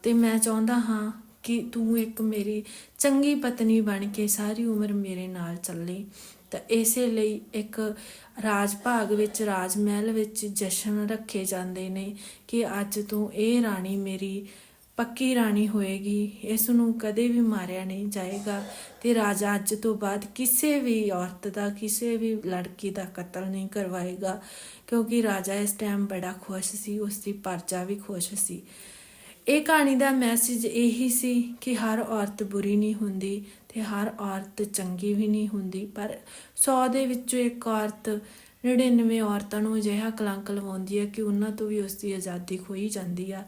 ਤੇ ਮੈਂ ਚਾਹੁੰਦਾ ਹਾਂ ਕਿ ਤੂੰ ਇੱਕ ਮੇਰੀ ਚੰਗੀ ਪਤਨੀ ਬਣ ਕੇ ਸਾਰੀ ਉਮਰ ਮੇਰੇ ਨਾਲ ਚੱਲੇ। ਤਾਂ ਇਸੇ ਲਈ ਇੱਕ ਰਾਜ ਭਾਗ ਵਿੱਚ ਰਾਜ ਮਹਿਲ ਵਿੱਚ ਜਸ਼ਨ ਰੱਖੇ ਜਾਂਦੇ ਨੇ ਕਿ ਅੱਜ ਤੋਂ ਇਹ ਰਾਣੀ ਮੇਰੀ ਪੱਕੀ ਰਾਣੀ ਹੋਏਗੀ, ਇਸ ਨੂੰ ਕਦੇ ਵੀ ਮਾਰਿਆ ਨਹੀਂ ਜਾਏਗਾ ਤੇ ਰਾਜਾ ਅੱਜ ਤੋਂ ਬਾਅਦ ਕਿਸੇ ਵੀ ਔਰਤ ਦਾ, ਕਿਸੇ ਵੀ ਲੜਕੀ ਦਾ ਕਤਲ ਨਹੀਂ ਕਰਵਾਏਗਾ, ਕਿਉਂਕਿ ਰਾਜਾ ਇਸ ਟਾਈਮ ਬੜਾ ਖੁਸ਼ ਸੀ ਉਸ ਦੀ ਪਰਜਾ ਵੀ ਖੁਸ਼ ਸੀ। ਇਹ ਕਹਾਣੀ ਦਾ ਮੈਸੇਜ ਇਹੀ ਸੀ ਕਿ ਹਰ ਔਰਤ ਬੁਰੀ ਨਹੀਂ ਹੁੰਦੀ ਤੇ ਹਰ ਔਰਤ ਚੰਗੀ ਵੀ ਨਹੀਂ ਹੁੰਦੀ, ਪਰ 100 ਦੇ ਵਿੱਚੋਂ ਇੱਕ ਔਰਤ 99 ਔਰਤਾਂ ਨੂੰ ਅਜਿਹਾ ਕਲੰਕ ਲਵਾਉਂਦੀ ਹੈ ਕਿ ਉਹਨਾਂ ਤੋਂ ਵੀ ਉਸ ਦੀ ਆਜ਼ਾਦੀ ਖੋਈ ਜਾਂਦੀ ਆ।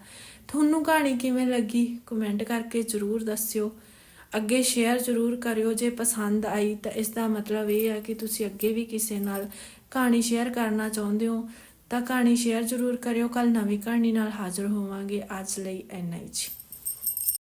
ਤੁਹਾਨੂੰ ਕਹਾਣੀ ਕਿਵੇਂ ਲੱਗੀ? ਕਮੈਂਟ ਕਰਕੇ ਜਰੂਰ ਦੱਸਿਓ। ਅੱਗੇ ਸ਼ੇਅਰ ਜਰੂਰ ਕਰਿਓ। ਜੇ ਪਸੰਦ ਆਈ ਤਾਂ ਇਸ ਦਾ ਮਤਲਬ ਇਹ ਹੈ ਕਿ ਤੁਸੀਂ ਅੱਗੇ ਵੀ ਕਿਸੇ ਨਾਲ ਕਹਾਣੀ ਸ਼ੇਅਰ ਕਰਨਾ ਚਾਹੁੰਦੇ ਹੋ, ਤਾਂ ਕਹਾਣੀ ਸ਼ੇਅਰ ਜਰੂਰ ਕਰਿਓ। ਕੱਲ ਨਵੀਂ ਕਹਾਣੀ ਨਾਲ ਹਾਜ਼ਰ ਹੋਵਾਂਗੇ। ਅੱਜ ਲਈ ਇੰਨਾ ਹੀ ਜੀ।